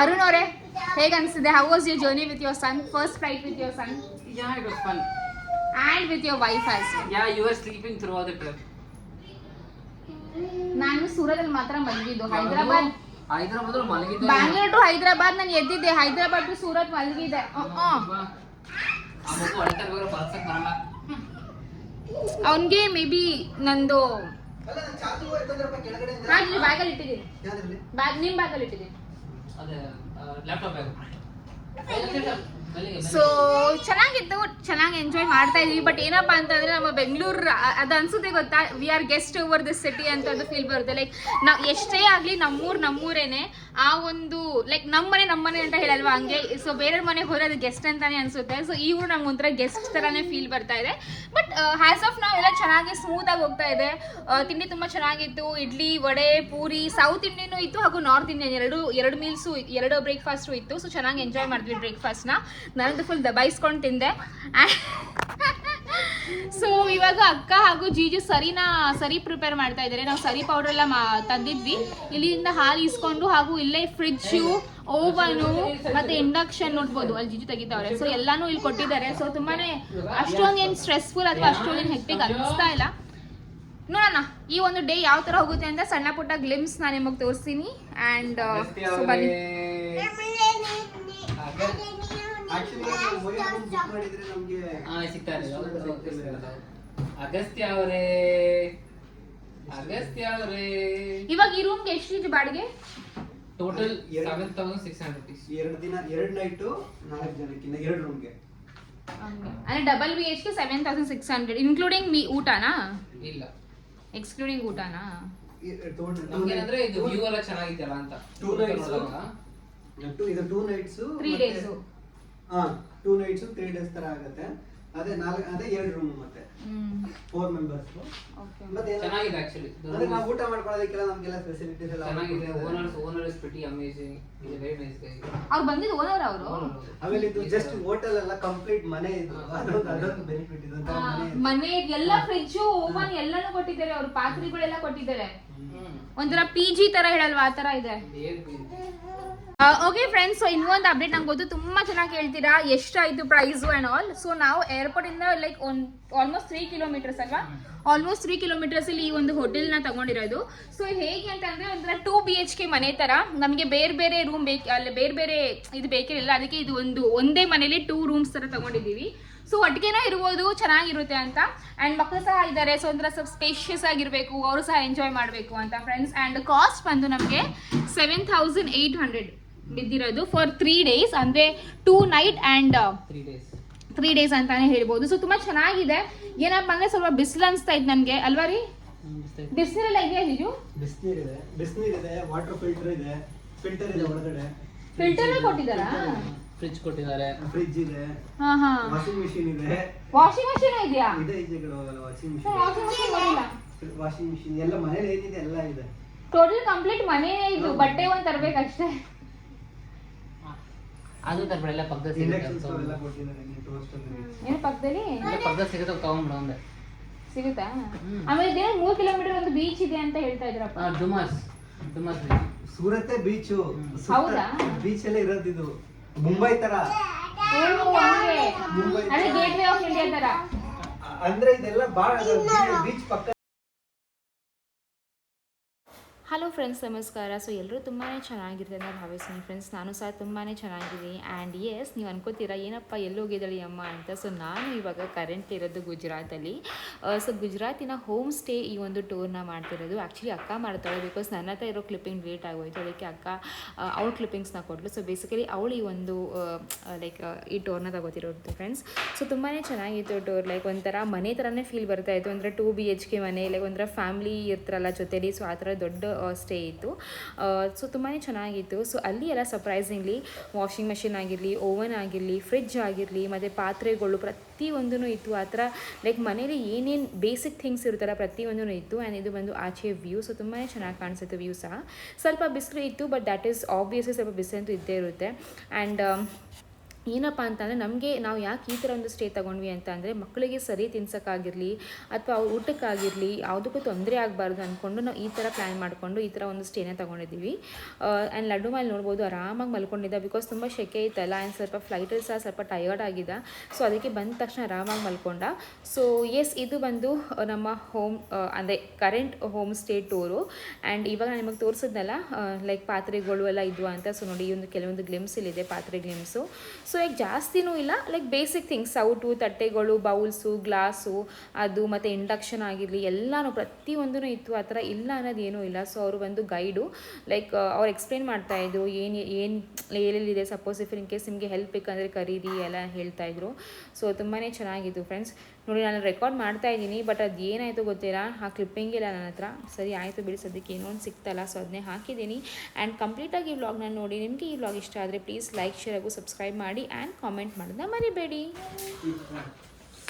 ಅರುಣ್ ಅವರೇ ಹೇಗೆ ಅನಿಸ್ತಿದೆ how was your journey with your son first flight with your son Yeah, it was fun. And with your wife as Yeah, you were sleeping throughout the trip. ನಾನು ಸೂರದಲ್ಲಿ ಮಾತ್ರ ಮಲಗಿದ್ದು. ಹೈದರಾಬಾದ್ ಹೈದರಾಬಾದ್ ಮಲಗಿದ್ದೆ. Bangalore to Hyderabad ನಾನು ಎದ್ದಿದ್ದೆ. ಹೈದರಾಬಾದ್ ಟು ಸೂರತ್ ಮಲಗಿದ್ದೆ. ಆ ಮಗು ಅಳ್ತಾ ಇರುವಾಗ ಬರ್ಸಕ್ ಬರಲ್ಲ ಅವನಿಗೆ ಮೇ ಬಿ ನಂದು ಹಾಗೆ ಬ್ಯಾಗಲ್ಲಿ ಇಟ್ಟಿದ್ದೀನಿ ಬ್ಯಾಗ್ ನಿಮ್ಮ ಬ್ಯಾಗಲ್ಲಿ ಇಟ್ಟಿದ್ದೀನಿ ಸೊ ಚೆನ್ನಾಗಿತ್ತು ಚೆನ್ನಾಗಿ ಎಂಜಾಯ್ ಮಾಡ್ತಾ ಇದೀವಿ. ಬಟ್ ಏನಪ್ಪಾ ಅಂತಂದ್ರೆ ನಮ್ಮ ಬೆಂಗಳೂರು ಅದು ಅನ್ಸುತ್ತೆ ಗೊತ್ತಾ? We are guest over this city ಅಂತ ಅದು ಫೀಲ್ ಬರುತ್ತೆ. ಲೈಕ್ ನಾವು ಎಷ್ಟೇ ಆಗಲಿ ನಮ್ಮೂರು ನಮ್ಮೂರೇನೆ. ಆ ಒಂದು ಲೈಕ್ ನಮ್ಮನೆ ನಮ್ಮನೆ ಅಂತ ಹೇಳಲ್ವಾ? ಹಂಗೆ ಸೊ ಬೇರೆ ಮನೆಗೆ ಹೋದ್ರೆ ಅದು ಗೆಸ್ಟ್ ಅಂತಾನೆ ಅನ್ಸುತ್ತೆ. ಸೊ ಈ ಊರು ನಮ್ಗೆ ಒಂಥರ ಗೆಸ್ಟ್ ತರಾನೇ ಫೀಲ್ ಬರ್ತಾ ಇದೆ. ಬಟ್ ಹ್ಯಾಸ್ ಆಫ್ ನಾವ್ ಎಲ್ಲ ಚೆನ್ನಾಗಿ ಸ್ಮೂತ್ ಆಗಿ ಹೋಗ್ತಾ ಇದೆ. ತಿಂಡಿ ತುಂಬಾ ಚೆನ್ನಾಗಿತ್ತು. ಇಡ್ಲಿ, ವಡೆ, ಪೂರಿ ಸೌತ್ ಇಂಡಿಯನ್ ಇತ್ತು ಹಾಗೂ ನಾರ್ತ್ ಇಂಡಿಯನ್. ಎರಡು ಎರಡು ಮೀಲ್ಸು ಎರಡು ಬ್ರೇಕ್ಫಾಸ್ಟು ಇತ್ತು. ಸೊ ಚೆನ್ನಾಗಿ ಎಂಜಾಯ್ ಮಾಡಿದ್ವಿ ಬ್ರೇಕ್ಫಾಸ್ಟ್ನ ನಾನಂತೂ ಫುಲ್ ದಬಾಯಿಸ್ಕೊಂಡು ತಿಂದೆ. ಸೊ ಇವಾಗ ಅಕ್ಕ ಹಾಗೂ ಜೀಜು ಸರಿನ ಸರಿ ಪ್ರಿಪೇರ್ ಮಾಡ್ತಾ ಇದ್ದಾರೆ. ನಾವು ಸರಿ ಪೌಡರ್ ಎಲ್ಲ ತಂದಿದ್ವಿ. ಇಲ್ಲಿಂದ ಹಾಲು ಇಸ್ಕೊಂಡು ಹಾಗೂ ಇಲ್ಲೇ ಫ್ರಿಡ್ಜ್ ಓವನು ಮತ್ತೆ ಇಂಡಕ್ಷನ್ ನೋಡ್ಬೋದು. ಅಲ್ಲಿ ಜೀಜು ತೆಗಿತಾವ್ರೆ. ಸೊ ಎಲ್ಲಾನು ಇಲ್ಲಿ ಕೊಟ್ಟಿದ್ದಾರೆ. ಸೊ ತುಂಬಾನೇ ಅಷ್ಟೊಂದು ಏನು ಸ್ಟ್ರೆಸ್ಫುಲ್ ಅಥವಾ ಅಷ್ಟೊಂದು ಏನು ಹೆಕ್ಟಿಕ್ ಅನಿಸ್ತಾ ಇಲ್ಲ. ನೋಡೋಣ ಈ ಒಂದು ಡೇ ಯಾವ ತರ ಹೋಗುತ್ತೆ ಅಂತ ಸಣ್ಣ ಪುಟ್ಟ ಗ್ಲಿಮ್ಸ್ ನಾನು ನಿಮಗೆ ತೋರಿಸ್ತೀನಿ. ಅಂಡ್ ಸೊ ಬನ್ನಿ. ಸಿಗ್ತಾರೆ ಅಗಸ್ತ್ಯ ಅವರೇ. ಅಗಸ್ತ್ಯ ಅವರೇ. ಇವಾಗ ಈ ರೂಮ್ಗೆ ಎಷ್ಟಿದೆ ಬಾಡಿಗೆ? Total seven thousand six hundred rupees ಎರಡು ದಿನ ಎರಡು ನೈಟು ನಾಲ್ಕು ಜನಕ್ಕಿಂತ ಎರಡು ರೂಮ್ಗೆ ಅಂದ್ರೆ double B ಎಚ್ಗೆ seven thousand six hundred including me ಊಟನಾ? ಇಲ್ಲ. ಎಕ್ಸ್ಕ್ಲೂಡಿಂಗ್ ಊಟನಾ? ನಮ್ಗೇನಂದ್ರೆ ಇದು ವ್ಯೂ ಎಲ್ಲ ಚೆನ್ನಾಗಿದೆಯಲ್ಲ ಅಂತ. ಟೂ ನೈಟ್ಸ್ ಇದು ಟೂ ನೈಟ್ಸ್ ತ್ರೀ ಡೇಸು ಹಾ ಟೂ ನೈಟ್ಸ್ ತ್ರೀ ಡೇಸ್ ತರ ಆಗುತ್ತೆ. ಅದೇ ನಾಲ್ಕು ಅದೇ ಎರಡು ರೂಮ್ ಮತ್ತೆ. ಫೋರ್ ಮೆಂಬರ್ಸ್ ಓಕೆ ಮತ್ತೆ ಚೆನ್ನಾಗಿದೆ ಆಕ್ಚುಲಿ ಅಂದ್ರೆ ನಾವು ಊಟ ಮಾಡ್ಕೊಳ್ಳೋದಕ್ಕೆಲ್ಲ ನಮ್ಗೆಲ್ಲ ಫೆಸಿಲಿಟೀಸ್ ಎಲ್ಲ ಚೆನ್ನಾಗಿದೆ. Owners owner is pretty amazing is very nice guy ಅವ್ರು ಬಂದಿದ್ದು ಓನರ್ ಅವರು? ಆಮೇಲೆ ಇದು ಜಸ್ಟ್ ಹೋಟೆಲ್ ಎಲ್ಲ ಕಂಪ್ಲೀಟ್ ಮನೆ ಇದು. ಅದೊಂದು ಅದೊಂದು ಬೆನಿಫಿಟ್ ಇದು ಒಂಥರ ಮನೆ ಇದು. ಎಲ್ಲ ಫ್ರಿಡ್ಜ್ ಓವನ್ ಎಲ್ಲಾನು ಕೊಟ್ಟಿದ್ದಾರೆ ಅವ್ರು. ಪಾತ್ರೆಗಳೆಲ್ಲ ಕೊಟ್ಟಿದ್ದಾರೆ. ಒಂಥರ ಪಿ ಜಿ ತರ ಹೇಳಲ್ವಾ ಆ ತರ ಇದೆ. ಓಕೆ ಫ್ರೆಂಡ್ಸ್ ಸೊ ಇನ್ನೊಂದು ಅಪ್ಡೇಟ್ ನಂಗೆ ಗೊತ್ತು. ತುಂಬ ಚೆನ್ನಾಗಿ ಹೇಳ್ತೀರಾ ಎಷ್ಟಾಯಿತು ಪ್ರೈಸು ಆ್ಯಂಡ್ ಆಲ್ ಸೊ ನಾವು ಏರ್ಪೋರ್ಟಿಂದ like one almost three kilometres ಅಲ್ವಾ? ಆಲ್ಮೋಸ್ಟ್ ತ್ರೀ ಕಿಲೋಮೀಟರ್ಸಲ್ಲಿ ಈ ಒಂದು ಹೋಟೆಲ್ನ ತಗೊಂಡಿರೋದು. ಸೊ ಹೇಗೆ ಅಂತಂದರೆ, ಒಂಥರ ಟೂ ಬಿ ಎಚ್ ಕೆ ಮನೆ ಥರ ನಮಗೆ ಬೇರೆ ಬೇರೆ ರೂಮ್ ಬೇಕು, ಅಲ್ಲಿ ಬೇರೆ ಬೇರೆ ಇದು ಬೇಕಿರಲಿಲ್ಲ. ಅದಕ್ಕೆ ಇದು ಒಂದು, ಒಂದೇ ಮನೇಲಿ ಟೂ ರೂಮ್ಸ್ ಥರ ತಗೊಂಡಿದ್ದೀವಿ. ಸೊ ಒಟ್ಟಿಗೆನೂ ಇರ್ಬೋದು, ಚೆನ್ನಾಗಿರುತ್ತೆ ಅಂತ. ಆ್ಯಂಡ್ ಮಕ್ಕಳು ಸಹ ಇದ್ದಾರೆ ಸೊ ಒಂಥರ ಸ್ವಲ್ಪ ಸ್ಪೇಷಿಯಸ್ ಆಗಿರಬೇಕು, ಅವರು ಸಹ ಎಂಜಾಯ್ ಮಾಡಬೇಕು ಅಂತ ಫ್ರೆಂಡ್ಸ್ ಆ್ಯಂಡ್ ಕಾಸ್ಟ್ ಬಂದು ನಮಗೆ ಸೆವೆನ್ ಥೌಸಂಡ್ ಏಯ್ಟ್ ಹಂಡ್ರೆಡ್ ಬಿದ್ದಿರೋದು ಫಾರ್ ತ್ರೀ ಡೇಸ್ ಅಂದರೆ two night and three days three days ಅಂತಾನೆ ಹೇಳ್ಬೋದು. ಸೊ ತುಂಬ ಚೆನ್ನಾಗಿದೆ. ಏನಪ್ಪ ಅಂದ್ರೆ ಸ್ವಲ್ಪ ಬಿಸಿಲು ಅನಿಸ್ತಾ ಇತ್ತು ನನಗೆ. ಅಲ್ವಾ ರೀ? ಬಿಸಿಲೆಲ್ಲ ಇದೆಯಾ ಇದು ಬಿಸಿನೀರಿದೆ. ಬಿಸಿನೀರಿದೆ ವಾಟರ್ ಫಿಲ್ಟರ್ ಇದೆ. ಫಿಲ್ಟರ್ ಇದೆ ಒಳಗಡೆ. ಫಿಲ್ಟರ್ ಕೊಟ್ಟಿದ್ದಾರಾ? ಫ್ರಿಜ್ ಕೊಟ್ಟಿದ್ದಾರೆ. ಫ್ರಿಜ್ ಇದೆ. ಹಾಂ ಹಾಂ. ವಾಷಿಂಗ್ ಮಿಷಿನ್ ಇದೆ. ವಾಷಿಂಗ್ ಮಷೀನ್ ಇದೆಯಾ? ಇದೆ ಈಚೆ ಕಡೆ ಹೋಗಲ್ಲ ವಾಷಿಂಗ್ ವಾಷಿಂಗ್ ಮಷೀನ್ ನೋಡಿಲ್ಲ ವಾಷಿಂಗ್ ಮಿಷಿನ್ ಎಲ್ಲ ಮನೇಲಿ ಏನಿದೆ? ಎಲ್ಲ ಇದೆ. ಟೋಟಲ್ ಕಂಪ್ಲೀಟ್ ಮನೆಯೇ ಇದು. ಬಟ್ಟೆ ಒಂದು ತರಬೇಕಷ್ಟೇ. ಅದು ತರಬೇಡ ಪಕ್ಕದಲ್ಲಿ ಇಂಡಕ್ಷನ್ ಸಿಗುತ್ತೆ ಸ್ಟವ್ ಎಲ್ಲ ಕೊಟ್ಟಿದ್ದಾರೆ ಟೋಸ್ಟ್ ಏನು ಪಕ್ಕದಲ್ಲಿ? ಪಕ್ಕದಲ್ಲಿ ಸಿಗುತ್ತೆ ತಗೊಂಡ್ಬಿಡ ಒಂದೇ ಸಿಗುತ್ತಾ? ಆಮೇಲೆ ದಿನ ಮೂರು ಕಿಲೋಮೀಟರ್ ಒಂದು ಬೀಚ್ ಇದೆ ಅಂತ ಹೇಳ್ತಾ ಇದ್ರಪ್ಪ. ಡುಮಾಸ್ ಡುಮಾಸ್ ಸೂರತ್ ಬೀಚು ಹೌದಾ? ಬೀಚ್ ಎಲ್ಲ ಇರೋದು ಇದು ಮುಂಬೈ ತರ. ಮುಂಬೈ ಅದೇ ಆಫ್ ಇಂಡಿಯಾ ತರ. ಅಂದ್ರೆ ಇದೆಲ್ಲ ಬಾಳ ಬೀಚ್ ಪಕ್ಕ ಹಲೋ ಫ್ರೆಂಡ್ಸ್ ನಮಸ್ಕಾರ. ಸೊ ಎಲ್ಲರೂ ತುಂಬಾ ಚೆನ್ನಾಗಿದೆ ಅಂತ ಭಾವಿಸ್ತೀನಿ ಫ್ರೆಂಡ್ಸ್ ನಾನು ಸಹ ತುಂಬಾ ಚೆನ್ನಾಗಿದ್ದೀನಿ. ಆ್ಯಂಡ್ ಎಸ್ ನೀವು ಅನ್ಕೋತೀರಾ, ಏನಪ್ಪ ಎಲ್ಲೋಗಿದ್ದಾಳೆ ಅಮ್ಮ ಅಂತ? ಸೊ ನಾನು ಇವಾಗ ಕರೆಂಟ್ ಇರೋದು ಗುಜರಾತಲ್ಲಿ. ಸೊ ಗುಜರಾತಿನ ಹೋಮ್ ಸ್ಟೇ ಈ ಒಂದು ಟೂರ್ನ ಮಾಡ್ತಿರೋದು. ಆ್ಯಕ್ಚುಲಿ ಅಕ್ಕ ಮಾಡ್ತಾಳೆ ಬಿಕಾಸ್ ನನ್ನ ಹತ್ರ ಇರೋ ಕ್ಲಿಪ್ಪಿಂಗ್ ಲೇಟ್ ಆಗೋಯ್ತು. ಅದಕ್ಕೆ ಅಕ್ಕ ಅವಳ ಕ್ಲಿಪ್ಪಿಂಗ್ಸ್ನ ಕೊಟ್ಟಳು ಸೊ ಬೇಸಿಕಲಿ ಅವಳು ಈ ಒಂದು ಲೈಕ್ ಈ ಟೂರ್ನ ತಗೋತಿರೋದು ಫ್ರೆಂಡ್ಸ್ ಸೊ ತುಂಬಾ ಚೆನ್ನಾಗಿತ್ತು ಟೂರ್ ಲೈಕ್ ಒಂಥರ ಮನೆ ಥರನೇ ಫೀಲ್ ಬರ್ತಾ ಇತ್ತು. ಅಂದರೆ ಟೂ ಬಿ ಎಚ್ ಕೆ ಮನೆ ಲೈಕ್ ಒಂಥರ ಫ್ಯಾಮ್ಲಿ ಇರ್ತಾರಲ್ಲ ಜೊತೆಲಿ. ಸೊ ಆ ಥರ ದೊಡ್ಡ ಸ್ಟೇ ಇತ್ತು. ಸೊ ತುಂಬಾ ಚೆನ್ನಾಗಿತ್ತು. ಸೊ ಅಲ್ಲಿ ಎಲ್ಲ ಸರ್ಪ್ರೈಸಿಂಗ್ಲಿ ವಾಷಿಂಗ್ ಮೆಷಿನ್ ಆಗಿರಲಿ ಓವನ್ ಆಗಿರಲಿ ಫ್ರಿಜ್ ಆಗಿರಲಿ, ಮತ್ತು ಪಾತ್ರೆಗಳು ಪ್ರತಿಯೊಂದೂ ಇತ್ತು. ಆ ಥರ ಲೈಕ್ ಮನೇಲಿ ಏನೇನು ಬೇಸಿಕ್ ಥಿಂಗ್ಸ್ ಇರುತ್ತಲ್ಲ ಪ್ರತಿಯೊಂದೂ ಇತ್ತು. ಆ್ಯಂಡ್ ಇದು ಬಂದು ಆಚೆ ವ್ಯೂ ಸೊ ತುಂಬಾ ಚೆನ್ನಾಗಿ ಕಾಣಿಸುತ್ತೆ ವ್ಯೂ ಸಹ. ಸ್ವಲ್ಪ ಬಿಸಿಲು ಇತ್ತು ಬಟ್ ದ್ಯಾಟ್ ಈಸ್ ಆಬ್ವಿಯಸ್ಲಿ ಸ್ವಲ್ಪ ಬಿಸಿಲಂತೂ ಇದ್ದೇ ಇರುತ್ತೆ. ಆ್ಯಂಡ್ ಏನಪ್ಪ ಅಂತಂದರೆ ನಮಗೆ ನಾವು ಯಾಕೆ ಈ ಥರ ಒಂದು ಸ್ಟೇ ತೊಗೊಂಡ್ವಿ ಅಂತ ಅಂದರೆ ಮಕ್ಕಳಿಗೆ ಸರಿ ತಿನ್ಸೋಕ್ಕಾಗಿರಲಿ ಅಥವಾ ಅವ್ರ ಊಟಕ್ಕಾಗಿರಲಿ ಯಾವುದಕ್ಕೂ ತೊಂದರೆ ಆಗಬಾರ್ದು ಅಂದ್ಕೊಂಡು ನಾವು ಈ ಥರ ಪ್ಲ್ಯಾನ್ ಮಾಡಿಕೊಂಡು ಈ ಥರ ಒಂದು ಸ್ಟೇನೇ ತೊಗೊಂಡಿದ್ದೀವಿ. ಆ್ಯಂಡ್ ಲಡ್ಡು ಮೇಲೆ ನೋಡ್ಬೋದು ಆರಾಮಾಗಿ ಮಲ್ಕೊಂಡಿದ್ದ ಬಿಕಾಸ್ ತುಂಬ ಶೆಕೆ ಇತ್ತಲ್ಲ ಆ್ಯಂಡ್ ಸ್ವಲ್ಪ ಫ್ಲೈಟಲ್ಲಿ ಸಹ ಸ್ವಲ್ಪ ಟಯರ್ಡ್ ಆಗಿದ್ದ. ಸೊ ಅದಕ್ಕೆ ಬಂದ ತಕ್ಷಣ ಆರಾಮಾಗಿ ಮಲ್ಕೊಂಡ. ಸೊ ಎಸ್ ಇದು ಬಂದು ನಮ್ಮ ಹೋಮ್ ಅಂದರೆ current home stay tour and ಇವಾಗ ನಾನು ನಿಮಗೆ ತೋರಿಸಿದ್ನಲ್ಲ ಲೈಕ್ ಪಾತ್ರೆಗಳು ಎಲ್ಲ ಇದ್ವು ಅಂತ. ಸೊ ನೋಡಿ ಈ ಒಂದು ಕೆಲವೊಂದು ಗ್ಲಿಮ್ಸ್ ಇಲ್ಲಿದೆ ಪಾತ್ರೆ ಗ್ಲಿಮ್ಸು ಸೊ ಈಗ ಜಾಸ್ತಿನೂ ಇಲ್ಲ. ಲೈಕ್ ಬೇಸಿಕ್ ಥಿಂಗ್ಸ್ ಸೌಟು, ತಟ್ಟೆಗಳು, ಬೌಲ್ಸು, ಗ್ಲಾಸು, ಅದು ಮತ್ತು ಇಂಡಕ್ಷನ್ ಆಗಿರಲಿ, ಎಲ್ಲನೂ ಪ್ರತಿಯೊಂದೂ ಇತ್ತು. ಆ ಥರ ಇಲ್ಲ ಅನ್ನೋದು ಏನೂ ಇಲ್ಲ. ಸೊ ಅವರು ಒಂದು ಗೈಡು ಲೈಕ್ ಅವ್ರು ಎಕ್ಸ್ಪ್ಲೇನ್ ಮಾಡ್ತಾಯಿದ್ರು ಏನು ಏನು ಎಲ್ಲೆಲ್ಲಿದೆ ಸಪೋಸ್ ಇಫ್ ಇನ್ ಕೇಸ್ ನಿಮಗೆ ಹೆಲ್ಪ್ ಬೇಕಂದರೆ ಖರೀದಿ ಎಲ್ಲ ಹೇಳ್ತಾಯಿದ್ರು ಸೊ ತುಂಬಾ ಚೆನ್ನಾಗಿತ್ತು ಫ್ರೆಂಡ್ಸ್ ನೋಡಿ, ನಾನು ರೆಕಾರ್ಡ್ ಮಾಡ್ತಾ ಇದ್ದೀನಿ ಬಟ್ ಅದು ಏನಾಯಿತು ಗೊತ್ತಿಲ್ಲ ಆ ಕ್ಲಿಪ್ಪಿಂಗ್ ಇಲ್ಲ ನನ್ನ ಹತ್ರ ಸರಿ ಆಯಿತು ಬಿಡಿ, ಸದ್ಯಕ್ಕೆ ಏನೋ ಒಂದು ಸಿಕ್ತಲ್ಲ ಸೊ ಅದನ್ನೇ ಹಾಕಿದ್ದೀನಿ. ಆ್ಯಂಡ್ ಕಂಪ್ಲೀಟಾಗಿ ಈ ವ್ಲಾಗ್ನ ನೋಡಿ, ನಿಮಗೆ ಈ ವ್ಲಾಗ್ ಇಷ್ಟ ಆದರೆ ಪ್ಲೀಸ್ ಲೈಕ್ ಶೇರ್ ಹಾಗೂ ಸಬ್ಸ್ಕ್ರೈಬ್ ಮಾಡಿ ಆ್ಯಂಡ್ ಕಾಮೆಂಟ್ ಮಾಡೋದನ್ನ ಮರಿಬೇಡಿ.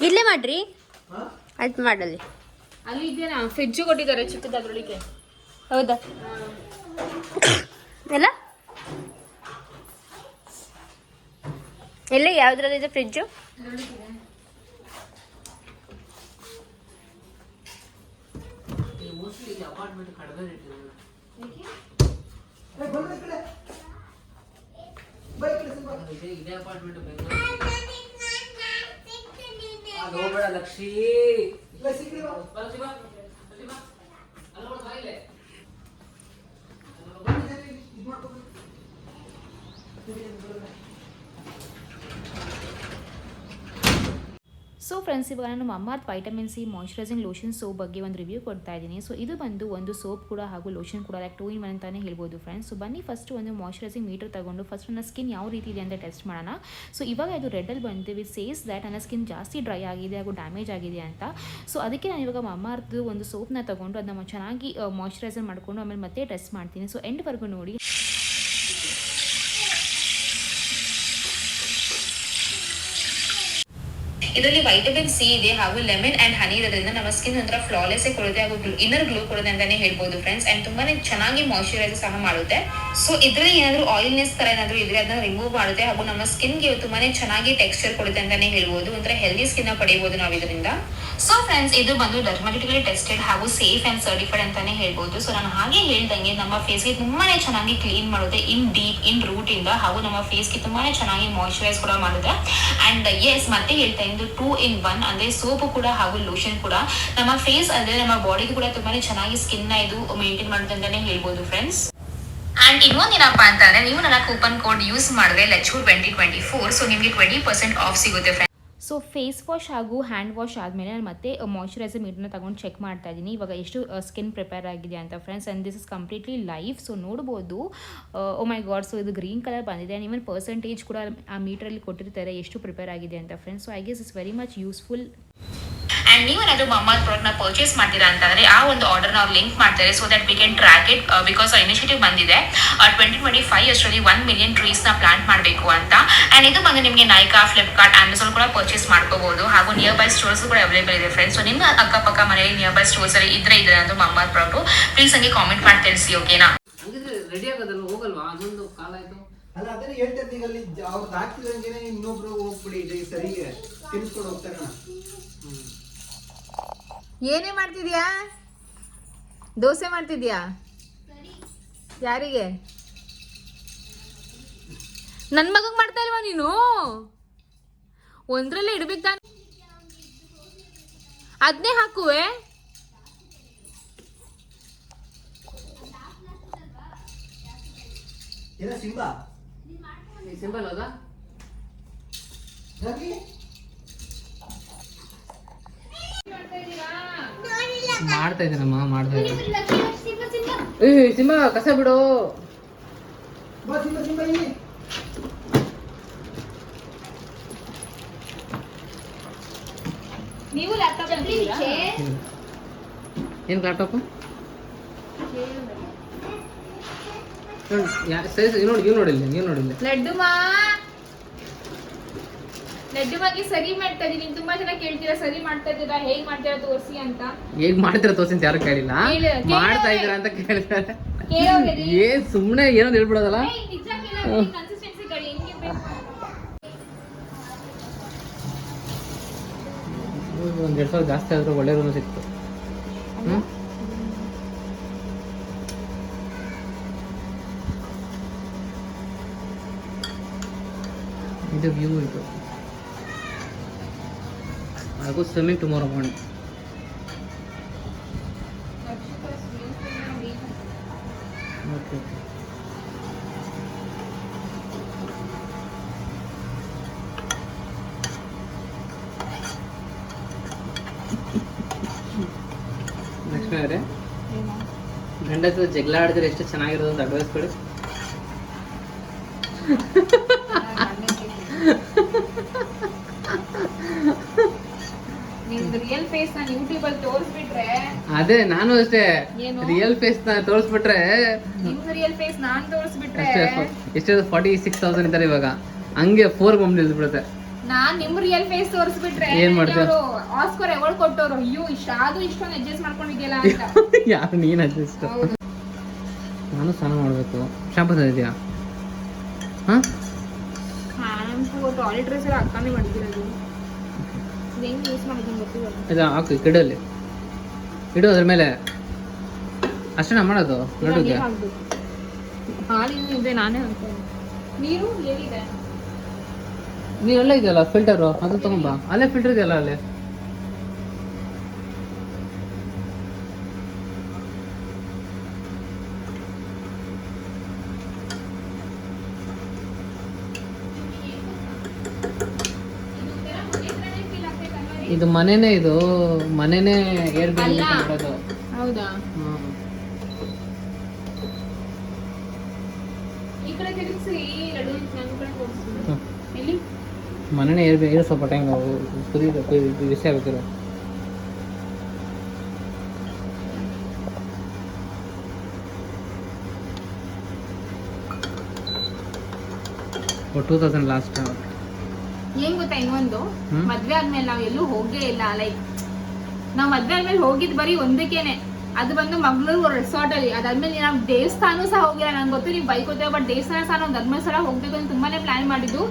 ಇಲ್ಲೇ ಮಾಡ್ರಿ? ಆಯ್ತು ಅದು ಮಾಡಲ್ಲಿ ಅಲ್ಲಿ ಇದೆಯಾ ಫ್ರಿಜ್ ಕೊಟ್ಟಿದ್ದಾರೆ ಚಿಕ್ಕದಾದ್ರೊಳಗೆ. ಹೌದಾ? ಎಲ್ಲ ಎಲ್ಲ? ಯಾವ್ದ್ರಲ್ಲಿದೆ ಫ್ರಿಜ್ಜು ಅಪಾರ್ಟ್ಮೆಂಟ್ ಕಡಿಮೆ ರೇಟ್ ಏ, ಬಂದ್ರೆ ಈ ಕಡೆ. ಬಾ ಈ ಕಡೆ ಸ್ವಲ್ಪ. ಇದೆ ಇದೇ ಅಪಾರ್ಟ್ಮೆಂಟ್ ಬೆಂಗಳೂರು ಅದು ಹೋಗ್ಬೇಡ ಲಕ್ಷಿ. ಇಲ್ಲ, ಸಿಕ್ಕಿದೆ ಬಾ. ಬಾ, ಲಕ್ಷಿ, ಬಾ. ಲಕ್ಷಿ, ಬಾ. ಅಲ್ಲಿ ನೋಡು, ಬಾ ಇಲ್ಲೇ. ಬನ್ನಿ, ಸರಿ, ಇದ್ ಮಾಡ್ಕೊಂಡು. ಸೊ ಫ್ರೆಂಡ್ಸ್ ಇವಾಗ ನಾನು Mamaearth vitamin C moisturising lotion soap ಬಗ್ಗೆ ಒಂದು ರಿವ್ಯೂ ಕೊಡ್ತಾ ಇದ್ದೀನಿ. ಸೊ ಇದು ಬಂದು ಒಂದು ಸೋಪ್ ಕೂಡ ಹಾಗೂ ಲೋಷನ್ ಕೂಡ ಲೈಕ್ ಟೂ ಇನ್ ಒನ್ ಅಂತಲೇ ಹೇಳ್ಬೋದು ಫ್ರೆಂಡ್ಸ್ ಸೊ ಬನ್ನಿ ಫಸ್ಟ್ ಒಂದು ಮಾಯಶ್ಚರೈಸಿಂಗ್ ಮೀಟರ್ ತಗೊಂಡು ಫಸ್ಟ್ ನನ್ನ ಸ್ಕಿನ್ ಯಾವ ರೀತಿ ಇದೆ ಅಂತ ಟೆಸ್ಟ್ ಮಾಡೋಣ. ಸೊ ಇವಾಗ ಇದು ರೆಡ್ಡಲ್ಲಿ ಬಂದು ವಿತ್ ಸೇಸ್ ದ್ಯಾಟ್ ನನ್ನ ಸ್ಕಿನ್ ಜಾಸ್ತಿ ಡ್ರೈ ಆಗಿದೆ ಹಾಗೂ ಡ್ಯಾಮೇಜ್ ಆಗಿದೆ ಅಂತ. ಸೊ ಅದಕ್ಕೆ ನಾನು ಇವಾಗ ಮಮ್ಮಾರ್ದು ಒಂದು ಸೋಪ್ನ ತಗೊಂಡು ಅದನ್ನ ಚೆನ್ನಾಗಿ ಮಾಯಿಶ್ಚರೈಸರ್ ಮಾಡಿಕೊಂಡು ಆಮೇಲೆ ಮತ್ತೆ ಟೆಸ್ಟ್ ಮಾಡ್ತೀನಿ. ಸೊ ಎಂಡ್ವರೆಗೂ ನೋಡಿ. ಇದರಲ್ಲಿ ವೈಟಮಿನ್ ಸಿ ಇದೆ ಹಾಗೂ ಲೆಮನ್ ಅಂಡ್ ಹನಿ ಇರೋದ್ರಿಂದ ನಮ್ಮ ಸ್ಕಿನ್ ಒಂಥರ ಫ್ಲಾಲೆಸ್ ಕೊಡುತ್ತೆ ಹಾಗೂ ಇನ್ನರ್ ಗ್ಲೋ ಕೊಡುತ್ತೆ ಅಂತಾನೆ ಹೇಳ್ಬೋದು ಫ್ರೆಂಡ್ಸ್ ಅಂಡ್ ತುಂಬಾನೇ ಚೆನ್ನಾಗಿ ಮಾಯ್ಶ್ಚರೈಸ್ ಸಹ ಮಾಡುತ್ತೆ. ಸೊ ಇದರಲ್ಲಿ ಏನಾದರೂ ಆಯಿಲ್ನೆಸ್ ತರ ಏನಾದರೂ ಇದ್ರೆ ಅದನ್ನ ರಿಮೂವ್ ಮಾಡುತ್ತೆ ಹಾಗೂ ನಮ್ಮ ಸ್ಕಿನ್ಗೆ ತುಂಬಾನೇ ಚೆನ್ನಾಗಿ ಟೆಕ್ಸ್ಚರ್ ಕೊಡುತ್ತೆ ಅಂತಾನೆ ಹೇಳ್ಬೋದು. ಒಂಥರ ಹೆಲ್ದಿ ಸ್ಕಿನ್ ಪಡೆಯಬಹುದು ನಾವು ಇದರಿಂದ ಸೊ ಫ್ರೆಂಡ್ಸ್ ಇದು ಬಂದು ಡರ್ಮಟಿಕಲಿ ಟೆಸ್ಟೆಡ್ ಹಾಗೂ ಸೇಫ್ ಅಂಡ್ ಸರ್ಟಿಫೈಡ್ ಅಂತಾನೆ ಹೇಳ್ಬೋದು. ಸೊ ನಾನು ಹಾಗೆ ಹೇಳ್ದಂಗೆ ನಮ್ಮ ಫೇಸ್ಗೆ ತುಂಬಾನೇ ಚೆನ್ನಾಗಿ ಕ್ಲೀನ್ ಮಾಡುತ್ತೆ ಇನ್ ಡೀಪ್ ಇನ್ ರೂಟ್ ಇಂದ ಹಾಗೂ ನಮ್ಮ ಫೇಸ್ಗೆ ತುಂಬಾನೇ ಚೆನ್ನಾಗಿ ಮಾಯಿಶ್ಚರೈಸ್ ಕೂಡ ಮಾಡುತ್ತೆ. ಅಂಡ್ ಎಸ್ ಮತ್ತೆ ಹೇಳ್ತಾ ಇದ್ದು ಟೂ ಇನ್ ಒನ್ ಅಂದ್ರೆ ಸೋಪ್ ಕೂಡ ಹಾಗೂ ಲೋಷನ್ ಕೂಡ. ನಮ್ಮ ಫೇಸ್ ಅಂದ್ರೆ ನಮ್ಮ ಬಾಡಿಗೆ ಕೂಡ ತುಂಬಾನೇ ಚೆನ್ನಾಗಿ ಸ್ಕಿನ್ ಇದು ಮೇಂಟೈನ್ ಮಾಡುತ್ತೆ ಅಂತಾನೆ ಹೇಳ್ಬೋದು ಫ್ರೆಂಡ್ಸ್ ಅಂಡ್ ಇನ್ನೊಂದೇನಪ್ಪ ಅಂತಂದ್ರೆ ನೀವು ನನ್ನ ಕೂಪನ್ ಕೋಡ್ ಯೂಸ್ ಮಾಡಿದ್ರೆ ಲಚ್ಚು ಟ್ವೆಂಟಿ ಟ್ವೆಂಟಿ ಫೋರ್ ಸೊ ನಿಮಗೆ ಟ್ವೆಂಟಿ ಪರ್ಸೆಂಟ್ ಆಫ್ ಸಿಗುತ್ತೆ ಫ್ರೆಂಡ್ಸ್ ಸೊ ಫೇಸ್ ವಾಶ್ ಹಾಗೂ ಹ್ಯಾಂಡ್ ವಾಶ್ ಆದಮೇಲೆ ನಾನು ಮತ್ತೆ ಮಾಯಶ್ಚರೈಸರ್ ಮೀಟರ್ನ ತಗೊಂಡು ಚೆಕ್ ಮಾಡ್ತಾ ಇದ್ದೀನಿ. ಇವಾಗ ಎಷ್ಟು ಸ್ಕಿನ್ ಪ್ರಿಪೇರ್ ಆಗಿದೆ ಅಂತ friends and this is completely life so ನೋಡ್ಬೋದು. ಓ ಮೈ ಗಾಡ್ ಸೊ ಇದು ಗ್ರೀನ್ ಕಲರ್ ಬಂದಿದೆ. ಆ್ಯಂಡ್ ಇವನ್ ಪರ್ಸೆಂಟೇಜ್ ಕೂಡ ಆ ಮೀಟ್ರಲ್ಲಿ ಕೊಟ್ಟಿರ್ತಾರೆ. ಎಷ್ಟು ಪ್ರಿಪೇರ್ ಆಗಿದೆ ಅಂತ friends so I guess is very much useful and ನೀವು ಏನಾದರೂ ಪ್ರಾಡಕ್ಟ್ ಪ್ರಾಡಕ್ಟ್ನ ಪರ್ಚೇಸ್ ಮಾಡ್ತೀರಾ ಅಂತಂದರೆ ಆ ಒಂದು ಆರ್ಡರ್ನ ಅವ್ರು ಲಿಂಕ್ ಮಾಡ್ತಾರೆ so that we can track it because initiative ಬಂದಿದೆ. ಟ್ವೆಂಟಿ ಟ್ವೆಂಟಿ ಫೈವ್ ಅಷ್ಟರಲ್ಲಿ ಒನ್ ಮಿಲಿಯನ್ ಟ್ರೀಸ್ನ ಪ್ಲಾಂಟ್ ಮಾಡಬೇಕು ಅಂತ. ಆ್ಯಂಡ್ ಇದು ಬಂದು ನಿಮಗೆ ನೈಕಾ ಫ್ಲಿಪ್ಕಾರ್ಟ್ ಅಮೆಝಾನ್ ಕೂಡ ಪರ್ಚೇಸ್ ಮಾಡ್ಕೋಬಹುದು ಹಾಗೂ ನಿಯರ್ ಬೈ ಸ್ಟೋರ್ಸ್ ಕೂಡ ಅವೈಲೇಬಲ್ ಇದೆ ಫ್ರೆಂಡ್ಸ್ ಸೊ ನಿಮ್ಮ ಅಕ್ಕಪಕ್ಕ ಮನೆಯಲ್ಲಿ ನಿಯರ್ ಬೈ ಸ್ಟೋರ್ಸ್ ಅಲ್ಲಿ ಇದ್ರೆ ಇದೆ ಅಂತ ಮಮ್ಮದ್ ಪ್ರಾಡಕ್ಟ್ ಪ್ಲೀಸ್ ಹಂಗೆ ಕಾಮೆಂಟ್ ಮಾಡಿ ತಿಳಿಸಿ ಓಕೆನಾ ರೆಡಿ ಆಗೋದಲ್ಲ ಹೋಗಲ್ವಾ? ಅದೊಂದು ಕಾಲ ಆಯ್ತು ಅಲ್ಲ ಅದನ್ನ ಹೇಳ್ತಾ ಇದ್ದೀನಿ, ಅಲ್ಲಿ ಅವ್ರು ಹಾಕ್ತಿದಂಗೆನೆ ಇನ್ನೊಬ್ರು ಹೋಗ್ಬಿಡಿ ಇದು ಸರಿಗೆ ತಿನ್ಸ್ಕೊಂಡು ಹೋಗ್ತಾರೆ. ಏನೇ ಮಾಡ್ತಿದ್ಯಾ? ದೋಸೆ ಮಾಡ್ತಿದ್ಯಾ? ಯಾರಿಗೆ? ನನ್ನ ಮಗಗೆ ಮಾಡ್ತಾ ಇಲ್ವಾ ನೀನು? ಒಂದ್ರಲ್ಲೇ ಇಡ್ಬೇಕು ತಾನೆ. ಅದನ್ನೇ ಹಾಕುವೆ? ಸಿಂಬಲ್ ಹೌದಾ? ಮಾಡ್ತಾ ಇದ್ದೀನಮ್ಮ ಮಾಡ್ತಾ ಇದ್ದೀನಿ ಏ ಸಿಂಬಾ ಕಸ ಬಿಡು. ನೀವು ಏನು ಲ್ಯಾಪ್ಟಾಪು ಸರಿ ನೋಡಿ ನೀವು ನೋಡಿಲ್ಲ ನೀವು ನೋಡಿಲ್ಲ. ಲಡ್ಡು ಮಾ. ಲಡ್ಡುವಾಗಿ ಸರಿ ಮಾಡ್ತಾ ಇದೀನಿ. ತುಂಬಾ ಜನ ಕೇಳ್ತೀರಾ ಸರಿ ಮಾಡ್ತಾ ಇದ್ದೀರಾ ಹೇಗ್ ಮಾಡ್ತೀರಾ ತೋರಿಸಿ ಅಂತ? ಹೇಗ್ ಮಾಡ್ತೀರಾ ತೋರಿಸಿ ಅಂತ ಯಾರು ಕೇಳಿಲ್ಲ. ಮಾಡ್ತಾ ಇದ್ದೀರಾ ಅಂತ ಕೇಳ್ತಾರೆ ಏ ಸುಮ್ಮನೆ ಏನೋ ಹೇಳ್ಬಿಡೋದಲ್ಲ? ಒಂದ್ ಎರಡ್ ಸಾವಿರ ಜಾಸ್ತಿ ಆದ್ರೂ ಒಳ್ಳೆ ರೂಮ್ ಸಿಕ್ತು. ಹ್ಮ್? ಇದು ವ್ಯೂ ಇದು. ಹಾಗೂ swimming tomorrow morning okay okay Lakshmi ಅವರೇ ಗಂಡ ಜೊತೆ ಜಗಳ ಆಡಿದ್ರೆ ಎಷ್ಟು ಚೆನ್ನಾಗಿರೋದು ಅಂತ ಅಡ್ವೈಸ್ ಕೊಡಿ ನಿಮ್ದು ರಿಯಲ್ ಫೇಸ್ ನಾನು ಯೂಟ್ಯೂಬ್ ಅಲ್ಲಿ ತೋರಿಸ್ಬಿಟ್ರೆ ಅದೇ ನಾನು ಅಷ್ಟೇ. ಏನು? ರಿಯಲ್ ಫೇಸ್ನ ತೋರಿಸ್ಬಿಟ್ರೆ ನಿಮ್ದು ರಿಯಲ್ ಫೇಸ್ ನಾನ್ ತೋರಿಸ್ಬಿಟ್ರೆ ಅಷ್ಟೇ ಎಷ್ಟು ಫಾರ್ಟಿ ಸಿಕ್ಸ್ ತೌಸಂಡ್ ಇದ್ದಾರೆ ಇವಾಗ. ಹಂಗೆ ಫೋರ್ ಬಂದು ನಿಲ್ಸ್ಬಿಡುತ್ತೆ. ನಾನ್ ನಿಮ್ ರಿಯಲ್ ಫೇಸ್ ತೋರಿಸ್ಬಿಟ್ರೆ ಏನ್ ಮಾಡ್ತೀಯ? ಆಸ್ಕರ್ ಅವಾರ್ಡ್ ಕೊಟ್ಟವ್ರು. ಅಯ್ಯೋ ಇಷ್ಟಾದ್ರು ಇಷ್ಟೊಂದು ಅಡ್ಜಸ್ಟ್ ಮಾಡ್ಕೊಂಡಿದ್ಯಲ್ಲ ಅಂತ. ಯಾರು ನೀನು ಅಡ್ಜಸ್ಟ್ ನಾನು ಸ್ನಾನ ಮಾಡಬೇಕು. ಶಾಂಪೂ ತಂದಿದ್ಯಾ ಹಾ? ಶಾಂಪೂ ಟಾಯ್ಲೆಟ್ ಡ್ರೆಸ್ ಎಲ್ಲ ಗೊತ್ತಿಲ್ಲ ಇದು ಹಾಕು ಗಿಡಲ್ಲಿ ಇಡು ಅದ್ರ ಮೇಲೆ. ಅಷ್ಟೇ ನಾ ಮಾಡೋದು ನಡುಗೆ. ಹಾಲಿನ ಇದೆ ನಾನೇ ಹಾಕ್ತೇನೆ. ನೀರು ನೀರೆಲ್ಲ ಇದೆಯಲ್ಲ ಫಿಲ್ಟರು ಅದು ತಗೊಂಬ ಅಲ್ಲೇ ಫಿಲ್ಟರ್ ಇದೆಯಲ್ಲ ಅಲ್ಲೇ? ಇದು ಮನೆನೇ ಇದು ಮನೆನೇ ಏರ್. ಮಾಡೋದು ಹೌದಾ? ಮನೆನೇ ಏರ್ ಇರೋ ಸ್ವಲ್ಪ ಟೈಮ್ ಕುದಿ ಬಿಸಿ ಆಗ್ಬೇಕಿರೋ. ಟೂ ತೌಸಂಡ್ ಲಾಸ್ಟ್ ಗೊತ್ತಾ ಇನ್ನೊಂದು. ಮದ್ವೆ ಆದ್ಮೇಲೆ ನಾವ್ ಎಲ್ಲೂ ಹೋಗೇ ಇಲ್ಲ ಲೈಕ್ ನಾವ್ ಮದ್ವೆ ಆದ್ಮೇಲೆ ಹೋಗಿದ್ ಬರೀ ಒಂದಕ್ಕೇನೆ. ಅದು ಬಂದು ಮಂಗಳೂರು ರೆಸಾರ್ಟ್ ಅಲ್ಲಿ. ಅದಾದ್ಮೇಲೆ ನಾವು ದೇವಸ್ಥಾನ ಸಹ ಹೋಗಿಲ್ಲ. ನಂಗೆ ಗೊತ್ತು ನೀವು ಬೈಕ್ ಹೋಗ್ತೇವೆ ಬಟ್ ದೇವಸ್ಥಾನ ಸಹ ನಾವು ಧರ್ಮಸ್ಥಳ ಹೋಗ್ಬೇಕು ಅಂತ ತುಂಬಾನೇ ಪ್ಲಾನ್ ಮಾಡಿದ್ದು.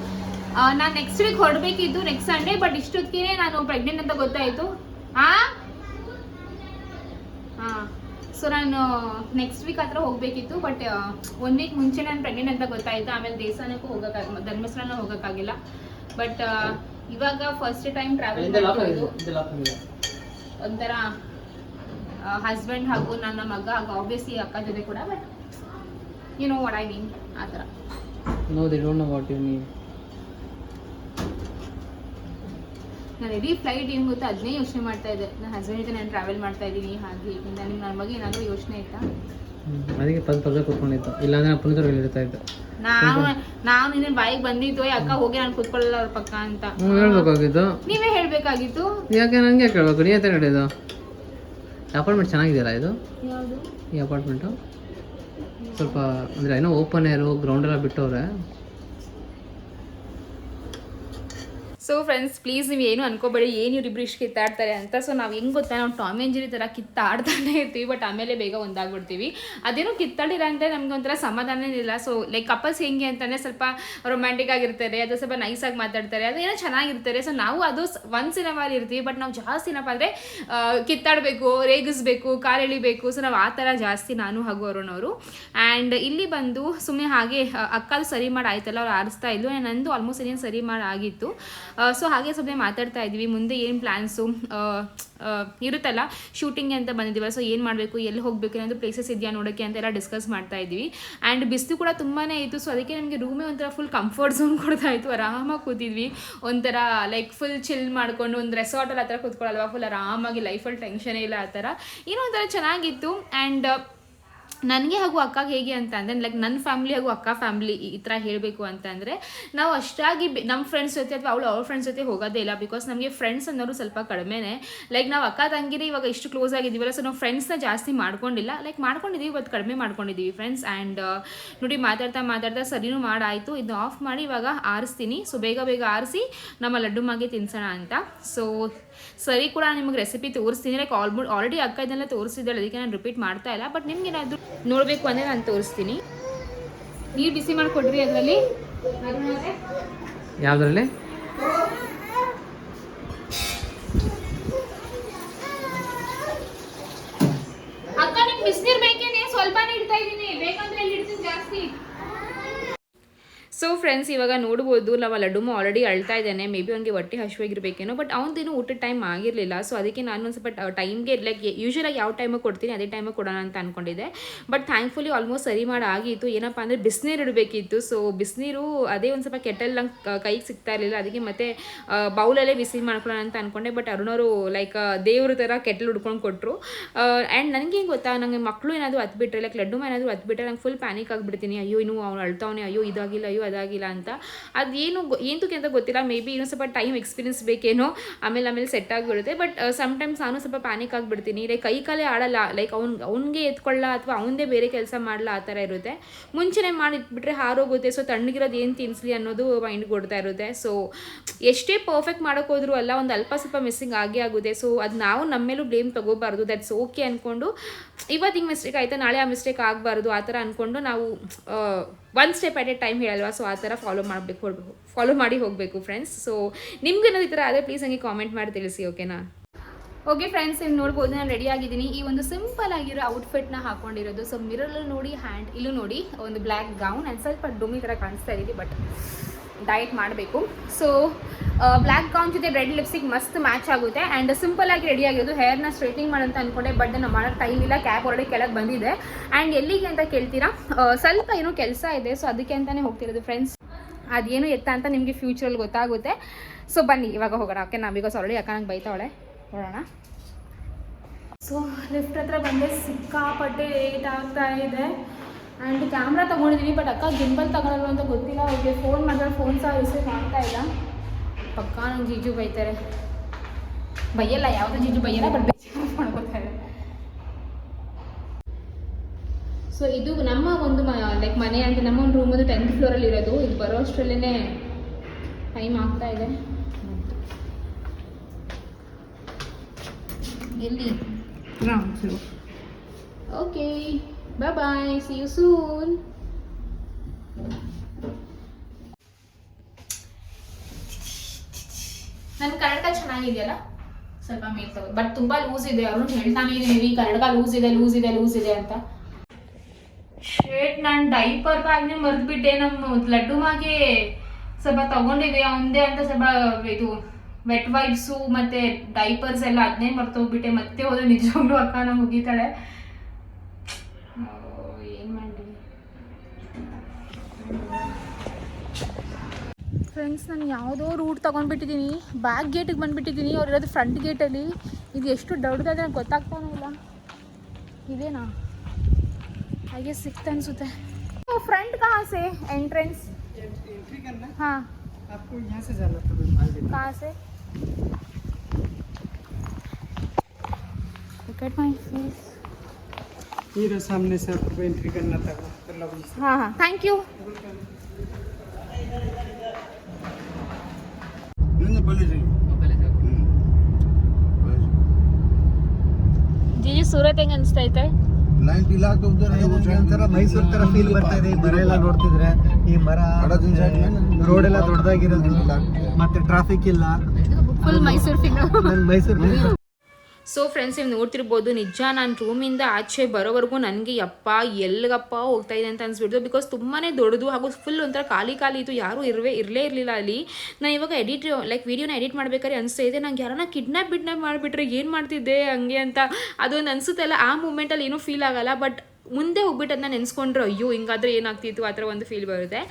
ನಾನು ನೆಕ್ಸ್ಟ್ ವೀಕ್ ಹೊರಡ್ಬೇಕಿದ್ದು ನೆಕ್ಸ್ಟ್ ಸಂಡೇ ಬಟ್ ಇಷ್ಟೊತ್ತಿಗೆ ನಾನು ಪ್ರೆಗ್ನೆಂಟ್ ಅಂತ ಗೊತ್ತಾಯ್ತು. ಆ? ಹಾ ಸೊ ನಾನು ನೆಕ್ಸ್ಟ್ ವೀಕ್ ಹತ್ರ ಹೋಗ್ಬೇಕಿತ್ತು ಬಟ್ ಒನ್ ವೀಕ್ ಮುಂಚೆ ನಾನು ಪ್ರೆಗ್ನೆಂಟ್ ಅಂತ ಗೊತ್ತಾಯ್ತು. ಆಮೇಲೆ ದೇವಸ್ಥಾನಕ್ಕೂ ಹೋಗೋಕ್ಕಾಗ ಧರ್ಮಸ್ಥಳನೂ ಹೋಗೋಕ್ಕಾಗಿಲ್ಲ ಬಟ್ ಇವಾಗ ಫಸ್ಟ್ ಟೈಮ್ ಟ್ರಾವೆಲ್ ಒಂಥರ ಹಸ್ಬೆಂಡ್ ಹಾಗೂ ನನ್ನ ಮಗ ಹಾಗೂ ಆಬ್ವಿಯಸ್ಲಿ ಅಕ್ಕ ಜೊತೆ ಕೂಡ but you know what I mean ಆ ಥರ. No they don't know what you mean ನಾನು ಇಡೀ ಫ್ಲೈಟ್ ಏನು ಗೊತ್ತಾ? ಅದನ್ನೇ ಯೋಚನೆ ಮಾಡ್ತಾ ಇದ್ದೆ. ನನ್ನ ಹಸ್ಬೆಂಡ್ ಜೊತೆ ನಾನು ಟ್ರಾವೆಲ್ ಮಾಡ್ತಾ ಇದ್ದೀನಿ ಹಾಗೆ. ನಿಮ್ಗೆ ನನ್ನ ಮಗ ಏನಾದರೂ ಯೋಚನೆ ಆಯ್ತಾ? ಅದಕ್ಕೆ ಪದ ಪದ ಕೂತ್ಕೊಂಡಿತ್ತು ಇಲ್ಲಾಂದ್ರೆ ನಾನು ಪುನೀತ್ ಇರ್ತಾ ಇದ್ದೆ. ನಾನು ನಾನು ನಿನ್ನ ಬಾಯಿಗೆ ಬಂದಿತ್ತು ಅಕ್ಕ ಹೋಗಿ ನಾನು ಕೂತ್ಕೊಳ್ಳಲ್ಲ ಅವ್ರ ಪಕ್ಕ ಅಂತ. ಹ್ಞೂ ಹೇಳ್ಬೇಕಾಗಿತ್ತು ನೀವೇ ಹೇಳ್ಬೇಕಾಗಿತ್ತು ಯಾಕೆ ನನಗೆ ಕೇಳ್ಬೇಕು? ನೀ ಅಂತ ಹೇಳಿದ್ದು ಅಪಾರ್ಟ್ಮೆಂಟ್ ಚೆನ್ನಾಗಿದೆಯಲ್ಲ ಇದು? ಈ ಅಪಾರ್ಟ್ಮೆಂಟು? ಸ್ವಲ್ಪ ಅಂದರೆ ಏನೋ ಓಪನ್ ಏರು ಗ್ರೌಂಡ್ ಎಲ್ಲ ಬಿಟ್ಟವ್ರೆ. ಸೊ ಫ್ರೆಂಡ್ಸ್ ಪ್ಲೀಸ್ ನೀವು ಏನು ಅನ್ಕೋಬೇಡಿ, ಏನು ಇವ್ರಿಬ್ರು ಇಷ್ಟು ಕಿತ್ತಾಡ್ತಾರೆ ಅಂತ. ಸೊ ನಾವು ಹೆಂಗೆ ಗೊತ್ತಾ, ನಾವು ಟಾಮ್ ಥರ ಕಿತ್ತಾಡ್ತಾನೆ ಇರ್ತೀವಿ ಬಟ್ ಆಮೇಲೆ ಬೇಗ ಒಂದಾಗ್ಬಿಡ್ತೀವಿ. ಅದೇನೋ ಕಿತ್ತಾಡಿರ ಅಂದರೆ ನಮ್ಗೆ ಒಂಥರ ಸಮಾಧಾನ ಇಲ್ಲ ಸೊ ಲೈಕ್ ಕಪಲ್ಸ್ ಹೆಂಗೆ ಅಂತಂದರೆ ಸ್ವಲ್ಪ ರೊಮ್ಯಾಂಟಿಕ್ ಆಗಿರ್ತಾರೆ, ಅದು ಸ್ವಲ್ಪ ನೈಸಾಗಿ ಮಾತಾಡ್ತಾರೆ, ಅದು ಏನೋ ಚೆನ್ನಾಗಿರ್ತಾರೆ. ಸೊ ನಾವು ಅದು ಒನ್ಸ್ ಇನ್ ವಾಲ್ ಇರ್ತೀವಿ ಬಟ್ ನಾವು ಜಾಸ್ತಿ ಏನಪ್ಪ ಅಂದರೆ ಕಿತ್ತಾಡಬೇಕು, ರೇಗಿಸ್ಬೇಕು ಕಾಲು ಎಳಿಬೇಕು ಸೊ ನಾವು ಆ ಥರ ಜಾಸ್ತಿ ನಾನು ಹಾಗೂ ಅರುಣವರು ಆ್ಯಂಡ್ ಇಲ್ಲಿ ಬಂದು ಸುಮ್ಮನೆ ಹಾಗೆ ಅಕ್ಕದು ಸರಿ ಮಾಡಿ ಆಯ್ತಲ್ಲ, ಅವ್ರು ಆರಿಸ್ತಾ ಇದ್ಲು. ನಂದು ಆಲ್ಮೋಸ್ಟ್ ಏನೇನು ಸರಿ ಮಾಡಿ ಆಗಿತ್ತು. ಸೊ ಹಾಗೆ ಸುಮ್ಮನೆ ಮಾತಾಡ್ತಾ ಇದ್ದೀವಿ. ಮುಂದೆ ಏನು ಪ್ಲ್ಯಾನ್ಸು ಇರುತ್ತಲ್ಲ? ಶೂಟಿಂಗ್ ಅಂತ ಬಂದಿದ್ದೀವಲ್ಲ ಸೊ ಏನು ಮಾಡಬೇಕು? ಎಲ್ಲಿ ಹೋಗಬೇಕು? ಏನಾದರೂ ಪ್ಲೇಸಸ್ ಇದೆಯಾ ನೋಡೋಕ್ಕೆ ಅಂತೆಲ್ಲ ಡಿಸ್ಕಸ್ ಮಾಡ್ತಾ ಇದ್ದೀವಿ. ಆ್ಯಂಡ್ ಬಿಸಿಲು ಕೂಡ ತುಂಬಾ ಇತ್ತು. ಸೊ ಅದಕ್ಕೆ ನಮಗೆ ರೂಮೇ ಒಂಥರ ಫುಲ್ ಕಂಫರ್ಟ್ ಝೋನ್ ಕೊಡ್ತಾ ಇತ್ತು. ಆರಾಮಾಗಿ ಕೂತಿದ್ವಿ. ಒಂಥರ ಲೈಕ್ ಫುಲ್ ಚಿಲ್ ಮಾಡ್ಕೊಂಡು ಒಂದು ರೆಸಾರ್ಟಲ್ಲಿ ಆ ಥರ ಕೂತ್ಕೊಳ್ಳಲ್ವಾ? ಫುಲ್ ಆರಾಮಾಗಿ ಲೈಫಲ್ಲಿ ಟೆನ್ಷನೇ ಇಲ್ಲ ಆ ಥರ. ಏನೋ ಒಂಥರ ಚೆನ್ನಾಗಿತ್ತು. ಆ್ಯಂಡ್ ನನಗೆ ಹಾಗೂ ಅಕ್ಕಗೆ ಹೇಗೆ ಅಂತ ಅಂದರೆ ಲೈಕ್ ನನ್ನ ಫ್ಯಾಮಿಲಿ ಹಾಗೂ ಅಕ್ಕ ಫ್ಯಾಮಿಲಿ ಈ ಥರ ಹೇಳಬೇಕು ಅಂತಂದರೆ ನಾವು ಅಷ್ಟಾಗಿ ನಮ್ಮ ಫ್ರೆಂಡ್ಸ್ ಜೊತೆ ಅಥವಾ ಅವಳು ಅವ್ರ ಫ್ರೆಂಡ್ಸ್ ಜೊತೆ ಹೋಗೋದೇ ಇಲ್ಲ ಬಿಕಾಸ್ ನಮಗೆ ಫ್ರೆಂಡ್ಸ್ ಅನ್ನೋರು ಸ್ವಲ್ಪ ಕಡಿಮೆನೇ. ಲೈಕ್ ನಾವು ಅಕ್ಕ ತಂಗಿರಿ ಇವಾಗ ಇಷ್ಟು ಕ್ಲೋಸ್ ಆಗಿದ್ದೀವಲ್ಲ ಸೊ ನಾವು ಫ್ರೆಂಡ್ಸ್ನ ಜಾಸ್ತಿ ಮಾಡ್ಕೊಂಡಿಲ್ಲ. ಲೈಕ್ ಮಾಡ್ಕೊಂಡಿದ್ದೀವಿ ಇವತ್ತು ಕಡಿಮೆ ಮಾಡ್ಕೊಂಡಿದ್ದೀವಿ ಫ್ರೆಂಡ್ಸ್ ಆ್ಯಂಡ್ ನೋಡಿ ಮಾತಾಡ್ತಾ ಮಾತಾಡ್ತಾ ಸರಿನೂ ಮಾಡಾಯಿತು. ಇದನ್ನ ಆಫ್ ಮಾಡಿ ಇವಾಗ ಆರಿಸ್ತೀನಿ. ಸೊ ಬೇಗ ಬೇಗ ಆರಿಸಿ ನಮ್ಮ ಲಡ್ಡು ಮಾಗೆ ತಿನ್ಸೋಣ ಅಂತ. ಸೊ ಸರಿ ಕೂಡ ನಿಮಗೆ ರೆಸಿಪಿ ತೋರಿಸ್ತೀನಿ. ಲೈಕ್ ಆಲ್ಮೋಸ್ಟ್ ಆಲ್ರೆಡಿ ಅಕ್ಕ ಇದನ್ನೆಲ್ಲ ತೋರಿಸಿದ್ದಾಳೆ. ಅದಕ್ಕೆ ನಾನು ರಿಪೀಟ್ ಮಾಡ್ತಾ ಇಲ್ಲ. ಬಟ್ ನಿಮ್ಗೆ ಏನಾದರೂ ನೋಡಬೇಕು ಅಂದರೆ ನಾನು ತೋರಿಸ್ತೀನಿ. ನೀರು ಬಿಸಿ ಮಾಡಿಕೊಡ್ರಿ ಅದರಲ್ಲಿ. ಯಾವುದ್ರಲ್ಲಿ? ಸೊ ಫ್ರೆಂಡ್ಸ್ ಇವಾಗ ನೋಡ್ಬೋದು, ನಾವು ಲಡ್ಡು ಆಲ್ರೆಡಿ ಅಳ್ತಾ ಇದ್ದಾನೆ. ಮೇ ಬಿ ಅವ್ನಿಗೆ ಹೊಟ್ಟೆ ಹಶುವಾಗಿರ್ಬೇಕೇನೋ ಬಟ್ ಅವನದೇನು ಊಟದ ಟೈಮ್ ಆಗಿರಲಿಲ್ಲ. ಸೊ ಅದಕ್ಕೆ ನಾನು ಒಂದು ಸ್ವಲ್ಪ ಟೈಮ್ಗೆ ಲೈಕ್ ಯೂಶ್ವಲಾಗಿ ಯಾವ ಟೈಮಿಗೆ ಕೊಡ್ತೀನಿ, ಅದೇ ಟೈಮಿಗೆ ಕೊಡೋಣ ಅಂತ ಅಂದ್ಕೊಂಡಿದ್ದೆ ಬಟ್ ಥ್ಯಾಂಕ್ಫುಲಿ ಆಲ್ಮೋಸ್ಟ್ ಸರಿ ಮಾಡಿ ಆಗಿತ್ತು. ಏನಪ್ಪ ಅಂದರೆ ಬಿಸಿನೀರು ಇಡಬೇಕಿತ್ತು. ಸೊ ಬಿಸಿನೀರು ಅದೇ ಒಂದು ಸ್ವಲ್ಪ ಕೆಟಲ್ ನಂಗೆ ಕೈಗೆ ಸಿಗ್ತಾ ಇರಲಿಲ್ಲ. ಅದಕ್ಕೆ ಮತ್ತೆ ಬೌಲಲ್ಲೇ ಬಿಸಿ ಮಾಡ್ಕೊಳ್ಳೋಣ ಅಂತ ಅಂದ್ಕೊಂಡೆ ಬಟ್ ಅರುಣವರು ಲೈಕ್ ದೇವ್ರ ಥರ ಕೆಟಲ್ ಹುಡ್ಕೊಂಡು ಕೊಟ್ಟರು ಆ್ಯಂಡ್ ನನಗೆ ಹೆಂಗೆ ಗೊತ್ತಾ ನನಗೆ ಮಕ್ಕಳು ಏನಾದರೂ ಹತ್ಬಿಟ್ರೆ ಲೈಕ್ ಲಡ್ಡು ಏನಾದರೂ ಹತ್ಬಿಟ್ರೆ ನಂಗೆ ಫುಲ್ ಪ್ಯಾನಿಕ್ ಆಗಿಬಿಡ್ತೀನಿ. ಅಯ್ಯೋ, ಇನ್ನು ಅವ್ನು ಅಳ್ತಾವನೆ, ಅಯ್ಯೋ, ಇದಾಗಿಲ್ಲ, ಅಯ್ಯೋ ಅದಾಗಿಲ್ಲ ಅಂತ. ಏನು ಏನಕ್ಕೆ ಅಂತ ಗೊತ್ತಿಲ್ಲ. ಮೇ ಬಿ ಇನ್ನೂ ಸ್ವಲ್ಪ ಟೈಮ್ ಎಕ್ಸ್ಪೀರಿಯನ್ಸ್ ಬೇಕೇನೋ, ಆಮೇಲೆ ಆಮೇಲೆ ಸೆಟ್ ಆಗಿಬಿಡುತ್ತೆ ಬಟ್ ಸಮ್ಟೈಮ್ಸ್ ನಾನು ಸ್ವಲ್ಪ ಪ್ಯಾನಿಕ್ ಆಗಿಬಿಡ್ತೀನಿ. ಲೈಕ್ ಕೈ ಕಾಲೇ ಆಡಲ್ಲ. ಲೈಕ್ ಅವ್ನು, ಅವ್ನಿಗೆ ಎತ್ಕೊಳ್ಳ ಅಥವಾ ಅವನದೇ ಬೇರೆ ಕೆಲಸ ಮಾಡಲ್ಲ ಆ ಥರ ಇರುತ್ತೆ. ಮುಂಚೆನೇ ಮಾಡಿಟ್ಬಿಟ್ರೆ ಹಾರೋಗುತ್ತೆ. ಸೊ ತಣ್ಣಗಿರೋದು ಏನು ತಿನ್ನಿಸ್ಲಿ ಅನ್ನೋದು ಮೈಂಡ್ ಕೊಡ್ತಾ ಇರುತ್ತೆ. ಸೊ ಎಷ್ಟೇ ಪರ್ಫೆಕ್ಟ್ ಮಾಡೋಕ್ಕೋದ್ರೂ ಅಲ್ಲ, ಒಂದು ಅಲ್ಪ ಸ್ವಲ್ಪ ಮಿಸ್ಸಿಂಗ್ ಆಗೇ ಆಗುತ್ತೆ. ಸೊ ಅದು ನಾವು ನಮ್ಮ ಮೇಲೂ ಬ್ಲೇಮ್ ತಗೋಬಾರ್ದು. ದಟ್ಸ್ ಓಕೆ ಅಂದ್ಕೊಂಡು ಇವತ್ತು ಹಿಂಗೆ ಮಿಸ್ಟೇಕ್ ಆಯಿತು, ನಾಳೆ ಆ ಮಿಸ್ಟೇಕ್ ಆಗಬಾರ್ದು, ಆ ಥರ ಅಂದ್ಕೊಂಡು ನಾವು one step at a time ಹೇಳಲ್ವಾ? So ಆ ಥರ ಫಾಲೋ ಮಾಡಬೇಕು ಫಾಲೋ ಮಾಡಿ ಹೋಗಬೇಕು ಫ್ರೆಂಡ್ಸ್ ಸೊ ನಿಮ್ಗೆ ಏನೋ ಈ ಥರ ಆದರೆ ಪ್ಲೀಸ್ ಹಂಗೆ ಕಾಮೆಂಟ್ ಮಾಡಿ ತಿಳಿಸಿ ಓಕೆನಾ ಓಕೆ ಫ್ರೆಂಡ್ಸ್ ನೀವು ನೋಡ್ಬೋದು, ನಾನು ರೆಡಿ ಆಗಿದ್ದೀನಿ. ಈ ಒಂದು ಸಿಂಪಲ್ ಆಗಿರೋ ಔಟ್ಫಿಟ್ನ ಹಾಕೊಂಡಿರೋದು. ಸೊ ಮಿರಲ್ಲೂ ನೋಡಿ ಹ್ಯಾಂಡ್ ಇಲ್ಲೂ ನೋಡಿ, ಒಂದು ಬ್ಲ್ಯಾಕ್ ಗೌನ್ ಆ್ಯಂಡ್ ಸ್ವಲ್ಪ ಡುಮಿ ಥರ ಕಾಣಿಸ್ತಾ ಇದ್ದೀವಿ ಬಟ್ ಡಯಟ್ ಮಾಡಬೇಕು. ಸೊ ಬ್ಲ್ಯಾಕ್ ಗೌನ್ ಜೊತೆ ರೆಡ್ ಲಿಪ್ಸ್ಟಿಕ್ ಮಸ್ತ್ ಮ್ಯಾಚ್ ಆಗುತ್ತೆ. ಆ್ಯಂಡ್ ಸಿಂಪಲ್ ಆಗಿ ರೆಡಿ ಆಗಿರೋದು ಹೇರ್ನ ಸ್ಟ್ರೈಟಿಂಗ್ ಮಾಡೋಂತ ಅಂದ್ಕೊಂಡೆ ಬಟ್ ನಾನು ಮಾಡೋಕ್ಕೆ ಟೈಮ್ ಇಲ್ಲ. ಕ್ಯಾಬ್ ಹೊರಡೆ ಕೆಳಗೆ ಬಂದಿದೆ. ಆ್ಯಂಡ್ ಎಲ್ಲಿಗೆ ಅಂತ ಕೇಳ್ತೀರಾ? ಸ್ವಲ್ಪ ಏನೋ ಕೆಲಸ ಇದೆ. ಸೊ ಅದಕ್ಕೆ ಅಂತಲೇ ಹೋಗ್ತಿರೋದು ಫ್ರೆಂಡ್ಸ್ ಅದೇನು ಎತ್ತ ಅಂತ ನಿಮಗೆ ಫ್ಯೂಚರಲ್ಲಿ ಗೊತ್ತಾಗುತ್ತೆ. ಸೊ ಬನ್ನಿ, ಇವಾಗ ಹೋಗೋಣ. ಓಕೆ ನಾ ಬಿಕಾಸ್ ಆಲ್ರೆಡಿ ಅಕ್ಕ ನಂಗೆ ಬೈತಾವಳೆ. ನೋಡೋಣ. ಸೊ ಲಿಫ್ಟ್ ಹತ್ರ ಬಂದೆ. ಸಿಕ್ಕಾಪಟ್ಟೆ ಲೇಟ್ ಆಗ್ತಾ ಇದೆ. ಆ್ಯಂಡ್ ಕ್ಯಾಮ್ರಾ ತೊಗೊಂಡಿದ್ದೀನಿ ಬಟ್ ಅಕ್ಕ ಗಿಂಬಲ್ ತಗೊಳಲ್ಲ ಅಂತ ಗೊತ್ತಿಲ್ಲ. ಅವ್ರಿಗೆ ಫೋನ್ ಮಾಡಿದ್ರೆ ಫೋನ್ ಸಹ ರಿಸೀವ್ ಮಾಡ್ತಾ ಇಲ್ಲ. ಪಕ್ಕ ನಂಗೆ ಜೀಜು ಬೈತಾರೆ. ಬೈಯಲ್ಲ ಯಾವುದೋ ಜೀಜು ಬೈಯಲ್ಲ ಬಟ್ ಬೇಜಾರು ಮಾಡ್ಕೋತಾರೆ. ಸೊ ಇದು ನಮ್ಮ ಒಂದು ಲೈಕ್ ಮನೆ ಅಂತ ನಮ್ಮ ಒಂದು ರೂಮ್ ಒಂದು ಟೆಂತ್ ಫ್ಲೋರಲ್ಲಿ ಇರೋದು. ಇದು ಬರೋ ಅಷ್ಟರಲ್ಲೇ ಟೈಮ್ ಆಗ್ತಾ ಇದೆ. ಎಲ್ಲಿ? Okay bye bye See you soon. ನನ್ನ ಕನ್ನಡ ಚೆನ್ನಾಗಿದೆಯಲ್ಲ? ಸ್ವಲ್ಪ ಮೇಲ್ ತಗೋ. ಬಟ್ ತುಂಬಾ ಲೂಸ್ ಇದೆ. ಅವ್ರು ಹೇಳ್ತಾನೆ ಇದೀನಿ ಕನ್ನಡ ಲೂಸ್ ಇದೆ ಲೂಸ್ ಇದೆ ಲೂಸ್ ಇದೆ ಅಂತ. ಶೇಟ್ ನಾನು ಡೈಪರ್ ಬ್ಯಾಗ್ನೇ ಮರ್ದ್ಬಿಟ್ಟೆ. ನಮ್ಮ ಲಡ್ಡು ಮಾಗೆ ಸ್ವಲ್ಪ ತಗೊಂಡಿದೆ. ಅವಂದೇ ಅಂತ ಸ್ವಲ್ಪ ಇದು ವೆಟ್ ವೈಪ್ಸು ಮತ್ತೆ ಡೈಪರ್ಸ್ ಎಲ್ಲ ಅದನ್ನೇ ಮರ್ತೋಗ್ಬಿಟ್ಟೆ. ಮತ್ತೆ ಹೋದ್ರೆ ನಿಜವಾಗ್ಲೂ ಅಕ್ಕ ನಂಗೆ ಮುಗಿತಾಳೆ. ಫ್ರೆಂಡ್ಸ್ ನಾನು ಯಾವುದೋ ರೂಟ್ ತೊಗೊಂಡ್ಬಿಟ್ಟಿದ್ದೀನಿ ಬ್ಯಾಕ್ ಗೇಟಿಗೆ ಬಂದುಬಿಟ್ಟಿದ್ದೀನಿ ಅವ್ರು ಇರೋದು ಫ್ರಂಟ್ ಗೇಟಲ್ಲಿ ಇದು ಎಷ್ಟು ದೊಡ್ಡದಾದ್ರೆ ನನಗೆ ಗೊತ್ತಾಗ್ತಾನೆ ಇಲ್ಲ ಇದೇನಾ ಹಾಗೆ ಸಿಕ್ತ ಅನ್ಸುತ್ತೆ ಫ್ರಂಟ್ कहाँ से एंट्रेंस एंट्री करना है हाँ आपको यहाँ से जाना पड़ेगा कहाँ से Look at my face. ये रहा सामने से आपको एंट्री करना था तो लॉबी से हाँ हाँ थैंक यू નહીં ભલે છે ಜಿಜಿ ಸೂರತ್ ಹೆಂಗ ಅನ್ಸ್ತೈತೆ ನೈಂಟಿ ಲ್ಯಾಕ್ ಒಂಥರ ಮೈಸೂರು ತರ ಫೀಲ್ ಬರ್ತಾ ಇದೆ ಈ ಮರ ಎಲ್ಲ ನೋಡ್ತಿದ್ರೆ ಈ ಮರ ರೋಡ್ ಎಲ್ಲ ದೊಡ್ಡದಾಗಿರೋದ್ರಿಂದ ಮತ್ತೆ ಟ್ರಾಫಿಕ್ ಇಲ್ಲ full Mysuru feel Mysuru so friends ನೀವು ನೋಡ್ತಿರ್ಬೋದು, ನಿಜ ನಾನು ರೂಮಿಂದ ಆಚೆ ಬರೋವರೆಗೂ ನನಗೆ ಯಪ್ಪ ಎಲ್ಲಿಗಪ್ಪ ಹೋಗ್ತಾ ಇದೆ ಅಂತ ಅನ್ಸ್ಬಿಡ್ತು. ಬಿಕಾಸ್ ತುಂಬಾ ದೊಡ್ಡದು ಹಾಗೂ ಫುಲ್ ಒಂಥರ ಖಾಲಿ ಖಾಲಿ ಇತ್ತು. ಯಾರೂ ಇರವೇ, ಇರಲೇ ಇರಲಿಲ್ಲ ಅಲ್ಲಿ. ನಾನು ಇವಾಗ ಎಡಿಟ್ ಲೈಕ್ ವೀಡಿಯೋನ ಎಡಿಟ್ ಮಾಡ್ಬೇಕಾದ್ರೆ ಅನಿಸ್ತಾ ಇದೆ. ನಂಗೆ ಯಾರನ್ನ ಕಿಡ್ನಾಪ್ ಬಿಡ್ನಾಪ್ ಮಾಡಿಬಿಟ್ರೆ ಏನು ಮಾಡ್ತಿದ್ದೆ ಹಂಗೆ ಅಂತ ಅದೊಂದು ಅನಿಸುತ್ತಲ್ಲ ಆ ಮೂಮೆಂಟಲ್ಲಿ ಏನೂ ಫೀಲ್ ಆಗಲ್ಲ. ಬಟ್ ಮುಂದೆ ಹೋಗ್ಬಿಟ್ಟು ಅದನ್ನ ನೆನೆಸ್ಕೊಂಡ್ರೆ, ಅಯ್ಯೋ, ಹಿಂಗಾದ್ರೆ ಏನಾಗ್ತಿತ್ತು? ಆ ಥರ ಒಂದು ಫೀಲ್ ಬರುತ್ತೆ.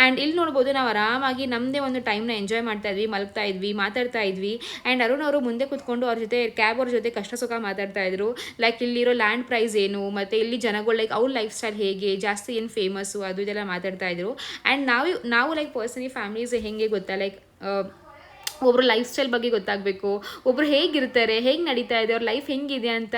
ಆ್ಯಂಡ್ ಇಲ್ಲಿ ನೋಡ್ಬೋದು ನಾವು ಆರಾಮಾಗಿ ನಮ್ಮದೇ ಒಂದು ಟೈಮ್ನ ಎಂಜಾಯ್ ಮಾಡ್ತಾ ಇದ್ವಿ, ಮಲಗ್ತಾ ಇದ್ವಿ, ಮಾತಾಡ್ತಾ ಇದ್ವಿ. ಆ್ಯಂಡ್ ಅರುಣ್ ಅವರು ಮುಂದೆ ಕೂತ್ಕೊಂಡು ಅವ್ರ ಜೊತೆ ಕ್ಯಾಬ್ ಅವ್ರ ಜೊತೆ ಕಷ್ಟ ಸುಖ ಮಾತಾಡ್ತಾ ಇದ್ರು. ಲೈಕ್ ಇಲ್ಲಿರೋ ಲ್ಯಾಂಡ್ ಪ್ರೈಸ್ ಏನು, ಮತ್ತು ಇಲ್ಲಿ ಜನಗಳು ಲೈಕ್ ಅವ್ರ ಲೈಫ್ ಸ್ಟೈಲ್ ಹೇಗೆ, ಜಾಸ್ತಿ ಏನು ಫೇಮಸ್ಸು ಅದು ಇದೆಲ್ಲ ಮಾತಾಡ್ತಾ ಇದ್ರು. ಆ್ಯಂಡ್ ನಾವು ನಾವು ಲೈಕ್ ಪರ್ಸನಲಿ ಫ್ಯಾಮಿಲೀಸ್ ಹೇಗೆ ಗೊತ್ತಾ? ಲೈಕ್ ಒಬ್ಬರು ಲೈಫ್ ಸ್ಟೈಲ್ ಬಗ್ಗೆ ಗೊತ್ತಾಗಬೇಕು. ಒಬ್ಬರು ಹೇಗಿರ್ತಾರೆ, ಹೇಗೆ ನಡೀತಾ ಇದೆ, ಅವ್ರ ಲೈಫ್ ಹೆಂಗಿದೆ ಅಂತ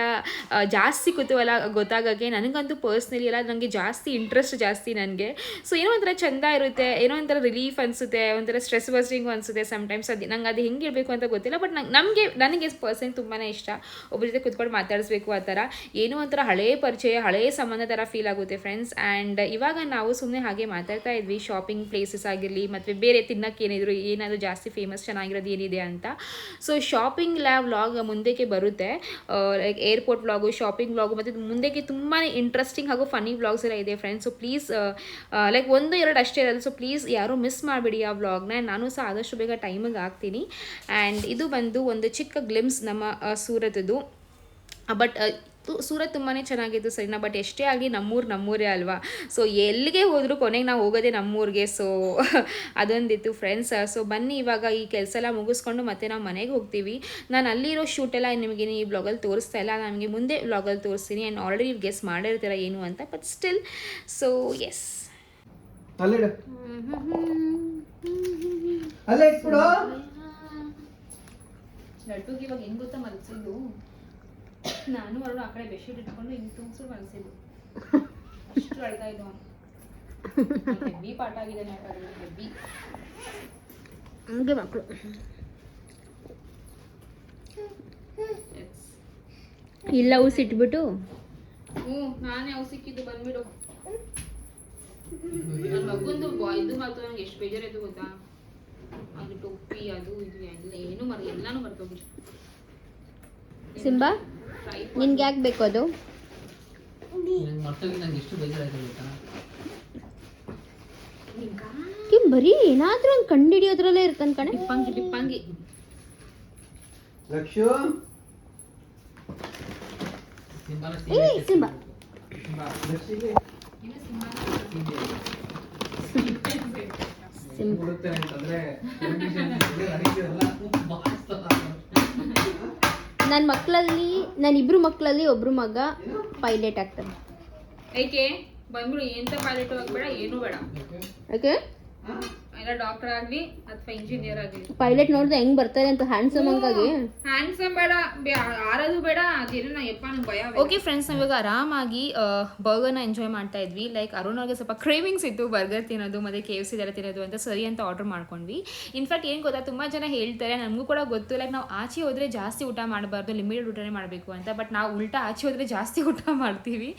ಜಾಸ್ತಿ ಕುತೂಹಲ ಗೊತ್ತಾಗೋಕ್ಕೆ ನನಗಂತೂ ಪರ್ಸ್ನಲಿ ಎಲ್ಲ ನನಗೆ ಜಾಸ್ತಿ ಇಂಟ್ರೆಸ್ಟ್ ಜಾಸ್ತಿ ನನಗೆ. ಸೊ ಏನೋ ಒಂಥರ ಚಂದ ಇರುತ್ತೆ, ಏನೋ ಒಂಥರ ರಿಲೀಫ್ ಅನಿಸುತ್ತೆ, ಒಂಥರ ಸ್ಟ್ರೆಸ್ ಬಸ್ಟಿಂಗ್ ಅನಿಸುತ್ತೆ ಸಮ್ಟೈಮ್ಸ್ ಅದು, ನಂಗೆ ಅದು ಹೆಂಗೆ ಇರಬೇಕು ಅಂತ ಗೊತ್ತಿಲ್ಲ ಬಟ್ ನಂಗೆ, ನಮಗೆ, ನನಗೆ ಪರ್ಸನ್ ತುಂಬಾ ಇಷ್ಟ. ಒಬ್ಬರ ಜೊತೆ ಕುತ್ಕೊಂಡು ಮಾತಾಡಿಸ್ಬೇಕು ಆ ಥರ. ಏನೋ ಒಂಥರ ಹಳೇ ಪರಿಚಯ, ಹಳೇ ಸಂಬಂಧ ಥರ ಫೀಲ್ ಆಗುತ್ತೆ ಫ್ರೆಂಡ್ಸ್ ಆ್ಯಂಡ್ ಇವಾಗ ನಾವು ಸುಮ್ಮನೆ ಹಾಗೆ ಮಾತಾಡ್ತಾ ಇದ್ವಿ ಶಾಪಿಂಗ್ ಪ್ಲೇಸಸ್ ಆಗಿರಲಿ, ಮತ್ತು ಬೇರೆ ತಿನ್ನಕ್ಕೆ ಏನಿದ್ರು, ಏನಾದರೂ ಜಾಸ್ತಿ ಫೇಮಸ್ ಚೆನ್ನಾಗಿ ಚೆನ್ನಾಗಿರೋದು ಏನಿದೆ ಅಂತ. ಸೊ ಶಾಪಿಂಗ್ ಲ್ಯಾ ವ್ಲಾಗ್ ಮುಂದಕ್ಕೆ ಬರುತ್ತೆ. Like airport vlog shopping vlog ಮತ್ತು ಮುಂದಕ್ಕೆ ತುಂಬಾ ಇಂಟ್ರೆಸ್ಟಿಂಗ್ ಹಾಗೂ ಫನಿ ವ್ಲಾಗ್ಸ್ ಎಲ್ಲ ಇದೆ ಫ್ರೆಂಡ್ಸ್ ಸೊ ಪ್ಲೀಸ್ ಲೈಕ್ ಒಂದು, ಎರಡು ಅಷ್ಟೇ ಇರೋದು ಸೊ ಪ್ಲೀಸ್ ಯಾರೂ ಮಿಸ್ ಮಾಡಬೇಡಿ ಆ ವ್ಲಾಗ್ನ ನಾನು ಸಹ ಆದಷ್ಟು ಬೇಗ ಟೈಮಿಗೆ ಹಾಕ್ತೀನಿ. ಆ್ಯಂಡ್ ಇದು ಬಂದು ಒಂದು ಚಿಕ್ಕ ಗ್ಲಿಮ್ಸ್ ನಮ್ಮ ಸೂರತ್ದು ಸೂರತದ್ದು. ಬಟ್ ಸೂರತ್ ತುಂಬಾ ಚೆನ್ನಾಗಿದ್ದು ಸರಿನಾ ಬಟ್ ಎಷ್ಟೇ ಆಗಲಿ ನಮ್ಮೂರು ನಮ್ಮೂರೇ ಅಲ್ವಾ? ಸೊ ಎಲ್ಲಿಗೆ ಹೋದರೂ ಕೊನೆಗೆ ನಾವು ಹೋಗೋದೇ ನಮ್ಮೂರಿಗೆ. ಸೊ ಅದೊಂದಿತ್ತು ಫ್ರೆಂಡ್ಸ್ ಸೊ ಬನ್ನಿ ಇವಾಗ ಈ ಕೆಲಸ ಎಲ್ಲ ಮುಗಿಸ್ಕೊಂಡು ಮತ್ತೆ ನಾವು ಮನೆಗೆ ಹೋಗ್ತೀವಿ. ನಾನು ಅಲ್ಲಿರೋ ಶೂಟ್ ಎಲ್ಲ ನಿಮಗೆ ಈ ಬ್ಲಾಗಲ್ಲಿ ತೋರಿಸ್ತಾ ಇಲ್ಲ. ನಮಗೆ ಮುಂದೆ ಬ್ಲಾಗಲ್ಲಿ ತೋರಿಸ್ತೀನಿ. ಆ್ಯಂಡ್ ಆಲ್ರೆಡಿ ಗೆಸ್ ಮಾಡಿರ್ತೀರ ಏನು ಅಂತ ಬಟ್ ಸ್ಟಿಲ್ ಸೊ ಎಸ್ ಅಲ್ಲೇ ಇಟ್ಬಿಡು. ಲಡ್ಡುಗೆ ಇವಾಗ ಹೆಂಗ್ ಗೊತ್ತಾ ಮಲಗಿಸಿದ್ದು ನಾನು ಅವರು ಆ ಕಡೆ ಬೆಡ್ಶೀಟ್ ಇಟ್ಕೊಂಡು ಹಿಂಗೆ ತುಂಬಿಸಿ ಮಲಗಿಸಿದ್ದು ಅಷ್ಟು ಅಳ್ತಾ ಇದ್ದು ಹೆವಿ ಪಾಠ ಆಗಿದ್ದಾನೆ ಹೆವಿ ಹಂಗೆ ಮಕ್ಕಳು ಇಲ್ಲ ಇಟ್ಬಿಟ್ಟು. ಹ್ಞೂ ನಾನೇ ಅವು ಸಿಕ್ಕಿದ್ದು ಬಂದ್ಬಿಡು. ನನ್ನ ಮಗುಂದು ಬಾಯ್ದು ಇದು ಮಾತ್ರ ನಂಗೆ ಎಷ್ಟು ಬೇಜಾರಾಯ್ತು ಗೊತ್ತಾ? ಅದು ಟೊಪ್ಪಿ ಅದು ಇದು ಎಲ್ಲ ಏನು ಮರ ಎಲ್ಲಾನು ಮರ್ತೋಗ್ಬಿಟ್ಟು ಸಿಂಬಾ? ನಿನ್ಗೆ ಯಾಕೆ ಬೇಕು ಅದು? ಬರೀ ಏನಾದ್ರೂ ಒಂದು ಕಂಡು ಹಿಡಿಯೋದ್ರಲ್ಲೇ ಇರ್ತಾನೆ ಕಣೆ. ಲಕ್ಷು. ಸಿಂಬಾಲ ಏ ಸಿಂಬಾ. ನನ್ನ ಮಕ್ಕಳಲ್ಲಿ ನನ್ನ ಇಬ್ರು ಮಕ್ಕಳಲ್ಲಿ ಒಬ್ರು ಮಗ ಪೈಲಟ್ ಆಗ್ತಾನೆ. ಏಕೆ? ಬಂದ್ಬಿಡು ಎಂತ ಪೈಲಟ್ ಆಗ್ಬೇಡ ಏನು ಬೇಡ. ಓಕೆ ಎಲ್ಲ ಡಾಕ್ಟರ್ ಆಗ್ಲಿ ಅಥವಾ ಇಂಜಿನಿಯರ್ ಆಗ್ಲಿ. ಪೈಲಟ್ ನೋಡಿದ್ರೆ ಹೆಂಗ್ ಬರ್ತಾರೆ ಅಂತ ಹ್ಯಾಂಡ್ಸಮ್ ಹಂಗಾಗಿ. ಹ್ಯಾಂಡ್ಸಮ್ ಬೇಡ ಬೆ- ಆರೋದು ಬೇಡ ಅದೇನೋ ಯಪ್ಪ ನಂಗೆ ಭಯ ಓಕೆ ಫ್ರೆಂಡ್ಸ್ ನಾವು ಇವಾಗ ಆರಾಮಾಗಿ ಬರ್ಗರ್ನ ಎಂಜಾಯ್ ಮಾಡ್ತಾ ಇದ್ವಿ. ಲೈಕ್ ಅರುಣ್ ಅವ್ರಿಗೆ ಸ್ವಲ್ಪ ಕ್ರೇವಿಂಗ್ಸ್ ಇತ್ತು ಬರ್ಗರ್ ತಿನ್ನೋದು, ಮತ್ತೆ ಕೆ ಎಫ್ ಸಿ ಎಲ್ಲ ತಿನ್ನೋದು ಅಂತ ಸರಿ ಅಂತ ಆರ್ಡರ್ ಮಾಡ್ಕೊಂಡ್ವಿ. ಇನ್ಫ್ಯಾಕ್ಟ್ ಏನು ಗೊತ್ತಾ, ತುಂಬ ಜನ ಹೇಳ್ತಾರೆ ನಮಗೂ ಕೂಡ ಗೊತ್ತು ಲೈಕ್ ನಾವು ಆಚೆ ಹೋದರೆ ಜಾಸ್ತಿ ಊಟ ಮಾಡಬಾರ್ದು ಲಿಮಿಟೆಡ್ ಊಟನೇ ಮಾಡಬೇಕು ಅಂತ ಬಟ್ ನಾವು ಉಲ್ಟಾ ಆಚೆ ಹೋದರೆ ಜಾಸ್ತಿ ಊಟ ಮಾಡ್ತೀವಿ.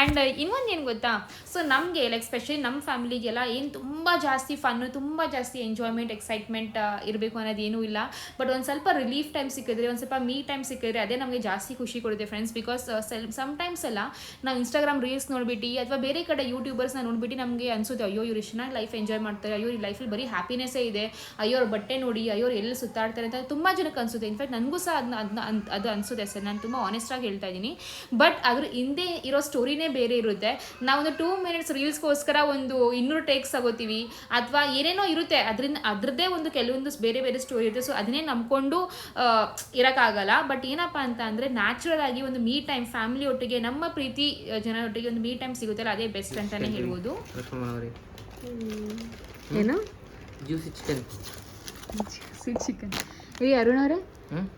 ಆ್ಯಂಡ್ ಇನ್ನೊಂದು ಏನು ಗೊತ್ತಾ ಸೊ ನಮಗೆ ಲೈಕ್ ಸ್ಪೆಷಲಿ ನಮ್ಮ ಫ್ಯಾಮಿಲಿಗೆಲ್ಲ ಏನು ತುಂಬ ಜಾಸ್ತಿ ಫನ್ನು ತುಂಬ ಜಾಸ್ತಿ ಎಂಜಾಯ್ಮೆಂಟ್ ಎಕ್ಸೈಟ್ಮೆಂಟ್ ಇರಬೇಕು ಅನ್ನೋದೇನೂ ಇಲ್ಲ. ಬಟ್ ಒಂದು ಸ್ವಲ್ಪ ರಿಲೀಫ್ ಟೈಮ್ ಸಿಕ್ಕಿದ್ರೆ, ಒಂದು ಸ್ವಲ್ಪ ಮೀ ಟೈಮ್ ಸಿಕ್ಕಿದ್ರೆ, ಅದೇ ನಮಗೆ ಜಾಸ್ತಿ ಖುಷಿ ಕೊಡುತ್ತೆ. ಫ್ರೆಂಡ್ಸ್ ಬಿಕಾಸ್ ಸೆಲ್ ಸಮ್ಟೈಮ್ಸ್ ಎಲ್ಲ ನಾವು ಇನ್ಸ್ಟಾಗ್ರಾಮ್ ರೀಲ್ಸ್ ನೋಡ್ಬಿಟ್ಟು ಅಥವಾ ಬೇರೆ ಕಡೆ ಯೂಟ್ಯೂಬರ್ಸ್ನ ನೋಡ್ಬಿಟ್ಟು ನಮಗೆ ಅನಿಸುತ್ತೆ, ಅಯ್ಯೋ, ಇವ್ರು ಚೆನ್ನಾಗಿ ಲೈಫ್ ಎಂಜಾಯ್ ಮಾಡ್ತಾರೆ, ಅಯ್ಯೋ, ಈ ಲೈಫಲ್ಲಿ ಬರೀ ಹ್ಯಾಪಿನೆಸ್ಸೇ ಇದೆ, ಅಯ್ಯೋ, ಅವ್ರ ಬಟ್ಟೆ ನೋಡಿ, ಅಯ್ಯೋ ಎಲ್ಲಿ ಸುತ್ತಾಡ್ತಾರೆ ಅಂತ ತುಂಬ ಜನಕ್ಕೆ ಅನ್ಸುತ್ತೆ. ಇನ್ಫ್ಯಾಕ್ಟ್ ನನಗೂ ಸಹ ಅದನ್ನ ಅದನ್ನ ಅದು ಅನ್ಸುತ್ತೆ ಸರ್. ನಾನು ತುಂಬ ಆನೆಸ್ಟಾಗಿ ಹೇಳ್ತಾ ಇದ್ದೀನಿ. ಬಟ್ ಅದ್ರ ಹಿಂದೆ ಇರೋ ಸ್ಟೋರಿನೇ ಬೇರೆ ಇರುತ್ತೆ. ನಾವೊಂದು ಟೂ ಮಿನಿಟ್ಸ್ ರೀಲ್ಸ್ಗೋಸ್ಕರ ಒಂದು ಇನ್ನೂರು ಟೇಕ್ಸ್ ತಗೋತೀವಿ, ಅಥವಾ ಏನೇನೋ ಇರುತ್ತೆ, ಅದರಿಂದ, ಅದ್ರದ್ದೇ ಒಂದು ಕೆಲವೊಂದು ಬೇರೆ ಬೇರೆ ಸ್ಟೋರಿ ಇರುತ್ತೆ. ಸೊ ಅದನ್ನೇ ನಂಬಿಕೊಂಡು ಇರೋಕ್ಕಾಗಲ್ಲ. ಬಟ್ ಏನಪ್ಪ ಅಂತ ಅಂದರೆ ನ್ಯಾಚುರಲ್ ಒಂದು ಮೀ ಟೈಮ್ ಫ್ಯಾಮಿಲಿ ಒಟ್ಟಿಗೆ ನಮ್ಮ ಪ್ರೀತಿ ಜನರ ಒಟ್ಟಿಗೆ ಒಂದು ಮೀ ಟೈಮ್ ಸಿಗುತ್ತಲ್ಲ ಅದೇ ಬೆಸ್ಟ್ ಅಂತಾನೆ ಹೇಳ್ಬೋದು. ಏನು? ಜ್ಯೂಸಿ ಚಿಕನ್ ಜ್ಯೂಸಿ ಚಿಕನ್ ಏ ಅರುಣ್ ಅವರೇ?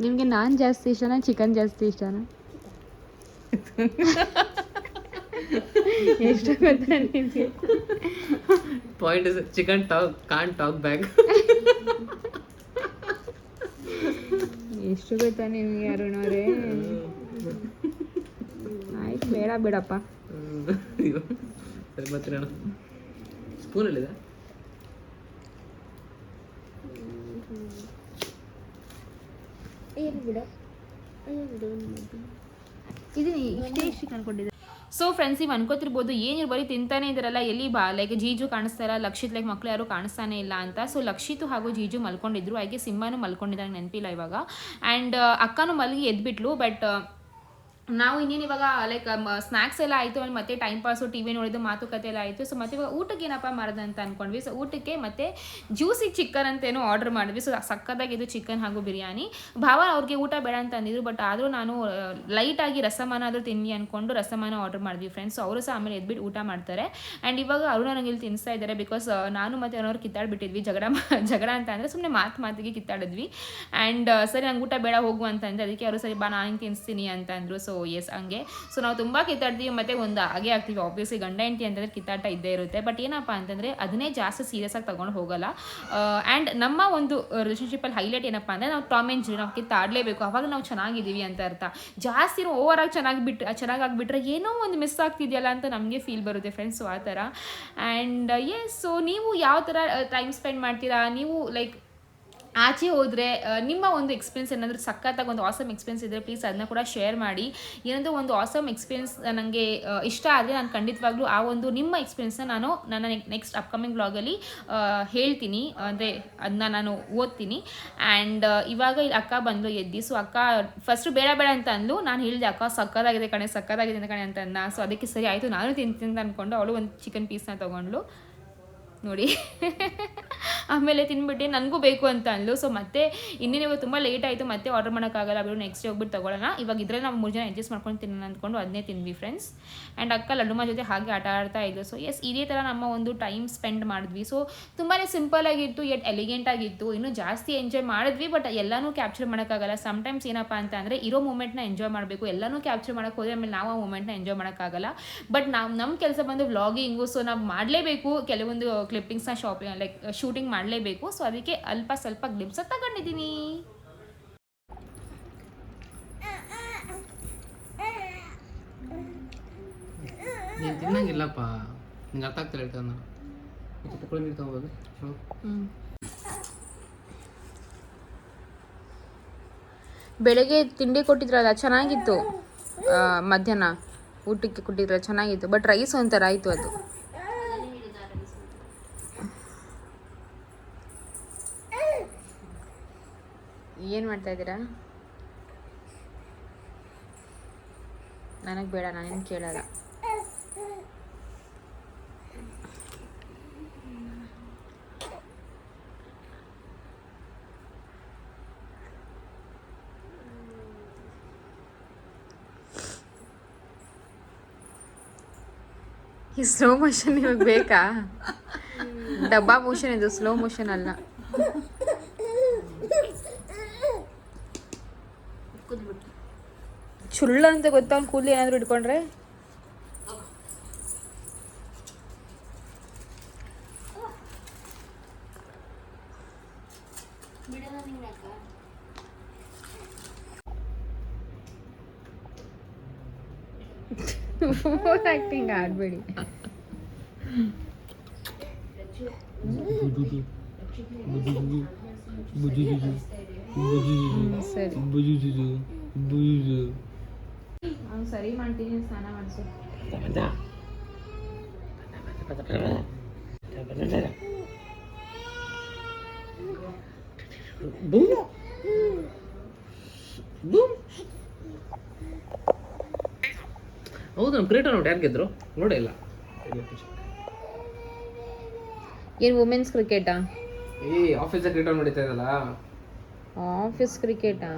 ನಿಮಗೆ ನಾನ್ ಜಾಸ್ತಿ ಇಷ್ಟನಾ ಚಿಕನ್ ಜಾಸ್ತಿ ಇಷ್ಟನಾ? ಎಷ್ಟು ಗೊತ್ತಾ ನಿಮಗೆ? Point is chicken talk con talk back ಎಷ್ಟು ಗೊತ್ತಾ ನಿಮಗೆ ಅರುಣ್ ಅವರೇ? ಬೇಡ ಬಿಡಪ್ಪ. ಸರಿ ಸ್ಪೂನಲ್ಲಿದೆ ಇದು ಇಷ್ಟೇ ಇಷ್ಟು ಅನ್ಕೊಂಡಿದ್ದೆ. ಸೊ ಫ್ರೆಂಡ್ಸ್ ನೀವು ಅನ್ಕೋತಿರ್ಬೋದು ಏನಿರ್ ಬರೀ ತಿಂತಾನೆ ಇದ್ದಾರಲ್ಲ ಎಲ್ಲಿ ಬಾ ಲೈಕ್ ಜೀಜು ಕಾಣಿಸ್ತಾರ ಇಲ್ಲ ಲಕ್ಷಿತ್ ಲೈಕ್ ಮಕ್ಳು ಯಾರು ಕಾಣಿಸ್ತಾನೆ ಇಲ್ಲ ಅಂತ. ಸೊ ಲಕ್ಷಿತ್ ಹಾಗೂ ಜೀಜು ಮಲ್ಕೊಂಡಿದ್ರು ಹಾಗೆ ಸಿಂಹನೂ ಮಲ್ಕೊಂಡಿದ್ದಾನೆ ನೆನಪಿಲ್ಲ ಇವಾಗ. ಆ್ಯಂಡ್ ಅಕ್ಕನೂ ಮಲಗಿ ಎದ್ಬಿಟ್ಲು ಬಟ್ ನಾವು ಇನ್ನೇನು ಇವಾಗ ಲೈಕ್ ಸ್ನ್ಯಾಕ್ಸ್ ಎಲ್ಲ ಆಯಿತು ಮತ್ತೆ ಟೈಮ್ ಪಾಸು ಟಿ ವಿ ನೋಡಿದ್ದು ಮಾತುಕತೆ ಎಲ್ಲ ಆಯಿತು. ಸೊ ಮತ್ತೆ ಇವಾಗ ಊಟಕ್ಕೆ ಏನಪ್ಪ ಮಾಡೋದು ಅಂತ ಅಂದ್ಕೊಂಡ್ವಿ ಸೊ ಊಟಕ್ಕೆ ಮತ್ತೆ ಜ್ಯೂಸಿ ಚಿಕನ್ ಅಂತೇನೋ ಆರ್ಡರ್ ಮಾಡಿದ್ವಿ. ಸೊ ಸಕ್ಕದಾಗಿದ್ದು ಚಿಕನ್ ಹಾಗೂ ಬಿರಿಯಾನಿ. ಭಾವ ಅವ್ರಿಗೆ ಊಟ ಬೇಡ ಅಂತ ಅಂದಿದ್ರು ಬಟ್ ಆದರೂ ನಾನು ಲೈಟಾಗಿ ರಸಮಾನ ಆದರೂ ತಿನ್ನಿ ಅಂದ್ಕೊಂಡು ರಸಮಾನ ಆರ್ಡರ್ ಮಾಡಿದ್ವಿ ಫ್ರೆಂಡ್ಸ್ ಸೊ ಅವರು ಸಹ ಆಮೇಲೆ ಎದ್ಬಿಟ್ಟು ಊಟ ಮಾಡ್ತಾರೆ. ಆ್ಯಂಡ್ ಇವಾಗ ಅರುಣ ನಂಗೆ ಇಲ್ಲಿ ತಿನ್ನಿಸ್ತಾ ಇದ್ದಾರೆ ಬಿಕಾಸ್ ನಾನು ಮತ್ತು ಅವ್ರವ್ರು ಕಿತ್ತಾಡ್ಬಿಟ್ಟಿದ್ವಿ. ಜಗಳ ಜಗಳ ಅಂತ ಅಂದರೆ ಸುಮ್ಮನೆ ಮಾತು ಮಾತಿಗೆ ಕಿತ್ತಾಡಿದ್ವಿ. ಆ್ಯಂಡ್ ಸರಿ ನಂಗೆ ಊಟ ಬೇಡ ಹೋಗು ಅಂತಂದ್ರೆ ಅದಕ್ಕೆ ಅವರು ಸರಿ ಬಾ, ನಾನು ತಿನ್ನಿಸ್ತೀನಿ ಅಂತಂದರು ಸೊ ಎಸ್ ಹಂಗೆ. ಸೊ ನಾವು ತುಂಬ ಕಿತ್ತಾಡ್ತೀವಿ ಮತ್ತೆ ಒಂದು ಹಾಗೆ ಆಗ್ತೀವಿ. ಆಬ್ವಿಯಸ್ಲಿ ಗಂಡ ಹೆಂಡತಿ ಅಂತಂದರೆ ಕಿತ್ತಾಟ ಇದ್ದೇ ಇರುತ್ತೆ. ಬಟ್ ಏನಪ್ಪ ಅಂತಂದರೆ ಅದನ್ನೇ ಜಾಸ್ತಿ ಸೀರಿಯಸ್ ಆಗಿ ತಗೊಂಡು ಹೋಗಲ್ಲ. ಆ್ಯಂಡ್ ನಮ್ಮ ಒಂದು ರಿಲೇಷನ್ಶಿಪ್ಪಲ್ಲಿ ಹೈಲೈಟ್ ಏನಪ್ಪ ಅಂದರೆ ನಾವು ಟಾಮ್ ಆ್ಯಂಡ್ ಜೆರಿ ನಾವು ಕಿತ್ತಾಡಲೇಬೇಕು. ಅವಾಗ ನಾವು ಚೆನ್ನಾಗಿದ್ದೀವಿ ಅಂತ ಅರ್ಥ. ಜಾಸ್ತಿ ಓವರ್ ಆಗಿ ಚೆನ್ನಾಗಿ ಬಿಟ್ಟು ಚೆನ್ನಾಗಿ ಆಗಿಬಿಟ್ರೆ ಏನೋ ಒಂದು ಮಿಸ್ ಆಗ್ತಿದೆಯಲ್ಲ ಅಂತ ನಮಗೆ ಫೀಲ್ ಬರುತ್ತೆ ಫ್ರೆಂಡ್ಸ್ ಆ ಥರ. ಆ್ಯಂಡ್ ಎಸ್ ಸೊ ನೀವು ಯಾವ ಥರ ಟೈಮ್ ಸ್ಪೆಂಡ್ ಮಾಡ್ತೀರಾ? ನೀವು ಲೈಕ್ ಆಚೆ ಹೋದರೆ ನಿಮ್ಮ ಒಂದು ಎಕ್ಸ್ಪೀರಿಯನ್ಸ್ ಏನಾದರೂ ಸಖತ್ತಾಗಿ ಒಂದು ಆಸಮ್ ಎಕ್ಸ್ಪೀರಿಯನ್ಸ್ ಇದ್ದರೆ ಪ್ಲೀಸ್ ಅದನ್ನ ಕೂಡ ಶೇರ್ ಮಾಡಿ. ಏನಾದರೂ ಒಂದು ಆಸಮ್ ಎಕ್ಸ್ಪೀರಿಯನ್ಸ್ ನನಗೆ ಇಷ್ಟ ಆದರೆ ನಾನು ಖಂಡಿತವಾಗ್ಲೂ ಆ ಒಂದು ನಿಮ್ಮ ಎಕ್ಸ್ಪೀರಿಯನ್ಸ್ನ ನಾನು ನನ್ನ ನೆಕ್ಸ್ಟ್ ಅಪ್ಕಮಿಂಗ್ ಬ್ಲಾಗಲ್ಲಿ ಹೇಳ್ತೀನಿ. ಅಂದರೆ ಅದನ್ನ ನಾನು ಓದ್ತೀನಿ. ಆ್ಯಂಡ್ ಇವಾಗ ಇಲ್ಲಿ ಅಕ್ಕ ಬಂದು ಎದ್ದಿ. ಸೊ ಅಕ್ಕ ಫಸ್ಟು ಬೇಡ ಬೇಡ ಅಂತ ಅಂದು ನಾನು ಹೇಳಿದೆ, ಅಕ್ಕ ಸಕ್ಕತ್ತಾಗಿದೆ ಕಣೆ ಸಕ್ಕತ್ತಾಗಿದೆ ಕಣೆ ಅಂತ ಅಂದ ಸೊ ಅದಕ್ಕೆ ಸರಿ, ಆಯಿತು. ನಾನು ತಿಂತೀನಿ ಅಂತ ಅಂದ್ಕೊಂಡು ಅವಳು ಒಂದು ಚಿಕನ್ ಪೀಸ್ನ ತೊಗೊಂಡ್ಲು ನೋಡಿ. ಆಮೇಲೆ ತಿನ್ಬಿಟ್ಟು ನನಗೂ ಬೇಕು ಅಂತ ಅಂದ್ಲು. ಸೊ ಮತ್ತೆ ಇನ್ನೇನು ಇವಾಗ ತುಂಬ ಲೇಟ್ ಆಯಿತು, ಮತ್ತೆ ಆರ್ಡರ್ ಮಾಡೋಕ್ಕಾಗಲ್ಲ. ಬಿಡು ನೆಕ್ಸ್ಟ್ ಡೇ ಹೋಗ್ಬಿಟ್ಟು ತೊಗೊಳ್ಳೋಣ. ಇವಾಗ ಇದ್ರೆ ನಾವು ಮೂರು ಜನ ಅಡ್ಜಸ್ಟ್ ಮಾಡ್ಕೊಂಡು ತಿನ್ನೋಣ ಅಂದ್ಕೊಂಡು ಅದನ್ನೇ ತಿಂದ್ವಿ ಫ್ರೆಂಡ್ಸ್ ಆ್ಯಂಡ್ ಅಕ್ಕ ಲಡ್ಡುಮ ಜೊತೆ ಹಾಗೆ ಆಟ ಆಡ್ತಾ ಇದ್ದರು ಸೊ ಎಸ್ ಇದೇ ಥರ ನಮ್ಮ ಒಂದು ಟೈಮ್ ಸ್ಪೆಂಡ್ ಮಾಡಿದ್ವಿ. ಸೊ ತುಂಬಾ ಸಿಂಪಲ್ ಆಗಿತ್ತು ಎಟ್ ಎಲಿಗೆಂಟ್ ಆಗಿತ್ತು. ಇನ್ನೂ ಜಾಸ್ತಿ ಎಂಜಾಯ್ ಮಾಡಿದ್ವಿ ಬಟ್ ಎಲ್ಲನೂ ಕ್ಯಾಪ್ಚರ್ ಮಾಡೋಕ್ಕಾಗಲ್ಲ. ಸಮ್ಟೈಮ್ಸ್ ಏನಪ್ಪ ಅಂತ ಅಂದರೆ ಇರೋ ಮೂಮೆಂಟ್ನ ಎಂಜಾಯ್ ಮಾಡಬೇಕು. ಎಲ್ಲನೂ ಕ್ಯಾಪ್ಚರ್ ಮಾಡೋಕ್ಕೆ ಹೋದ್ರೆ ಆಮೇಲೆ ನಾವು ಆ ಮೂಮೆಂಟ್ನ ಎಂಜಾಯ್ ಮಾಡೋಕ್ಕಾಗಲ್ಲ. ಬಟ್ ನಾವು ನಮ್ಮ ಕೆಲಸ ಬಂದು ವ್ಲಾಗಿಂಗು ಸೊ ನಾವು ಮಾಡಲೇಬೇಕು. ಕೆಲವೊಂದು ಕ್ಲಿಪ್ಪಿಂಗ್ಸ್ನ ಶಾಪಿಂಗ್ ಲೈಕ್ ಶೂಟಿಂಗ್ ಮಾಡಲೇಬೇಕು. ಸೊ ಅದಕ್ಕೆ ಅಲ್ಪ ಸ್ವಲ್ಪ ಗ್ಲಿಪ್ಸ್ ತಗೊಂಡಿದ್ದೀನಿ ನೀನು ತಿನ್ನಂಗಿಲ್ಲಪ್ಪ. ನಿಂಗೆ ಅರ್ಥ ಆಗ್ತಿಲ್ಲ ಹೇಳ್ತಾ ನಾನು ಕುತ್ಕೊಳ್ಳಿ ನೀರು ತಗೋಬೋದು. ಬೆಳಗ್ಗೆ ತಿಂಡಿ ಕೊಟ್ಟಿದ್ರಲ್ಲ ಚೆನ್ನಾಗಿತ್ತು. ಮಧ್ಯಾಹ್ನ ಊಟಕ್ಕೆ ಕೊಟ್ಟಿದ್ರೆ ಚೆನ್ನಾಗಿತ್ತು. ಬಟ್ ರೈಸ್ ಒಂಥರ ಆಯಿತು ಅದು. ಏನು ಮಾಡ್ತಾ ಇದ್ದೀರಾ? ನನಗೆ ಬೇಡ ನಾನೇನು ಕೇಳಲ್ಲ. ಈ ಸ್ಲೋ ಮೋಷನ್ ಇವಾಗ ಬೇಕಾ? ಡಬ್ಬಾ ಮೋಷನ್ ಇದು ಸ್ಲೋ ಮೋಷನ್ ಅಲ್ಲ. ಚುಳ್ಳ ಅಂತ ಗೊತ್ತಾ ಅವ್ನು ಕೂದಲು ಏನಾದರೂ ಇಟ್ಕೊಂಡ್ರೆ? ಆ್ಯಕ್ಟಿಂಗ್ ಆಡಬೇಡಿ ಸರಿ. ಅವ್ನು ಸರಿ ಮಾಡ್ತೀನಿ ಸ್ನಾನ ಮಾಡಿಸು. ಹೌದು ನಮ್ಮ ಕ್ರಿಕೆಟ್ ನೋಡಿ ಯಾರು ಗೆದ್ರು? ನೋಡೇ ಇಲ್ಲ. ಏನು ವುಮೆನ್ಸ್ ಕ್ರಿಕೆಟಾ ಏ ಆಫೀಸ್ ಕ್ರಿಕೆಟ್ ನೋಡಿತಾ ಇದಲ್ಲ ಆಫೀಸ್ ಕ್ರಿಕೆಟಾ.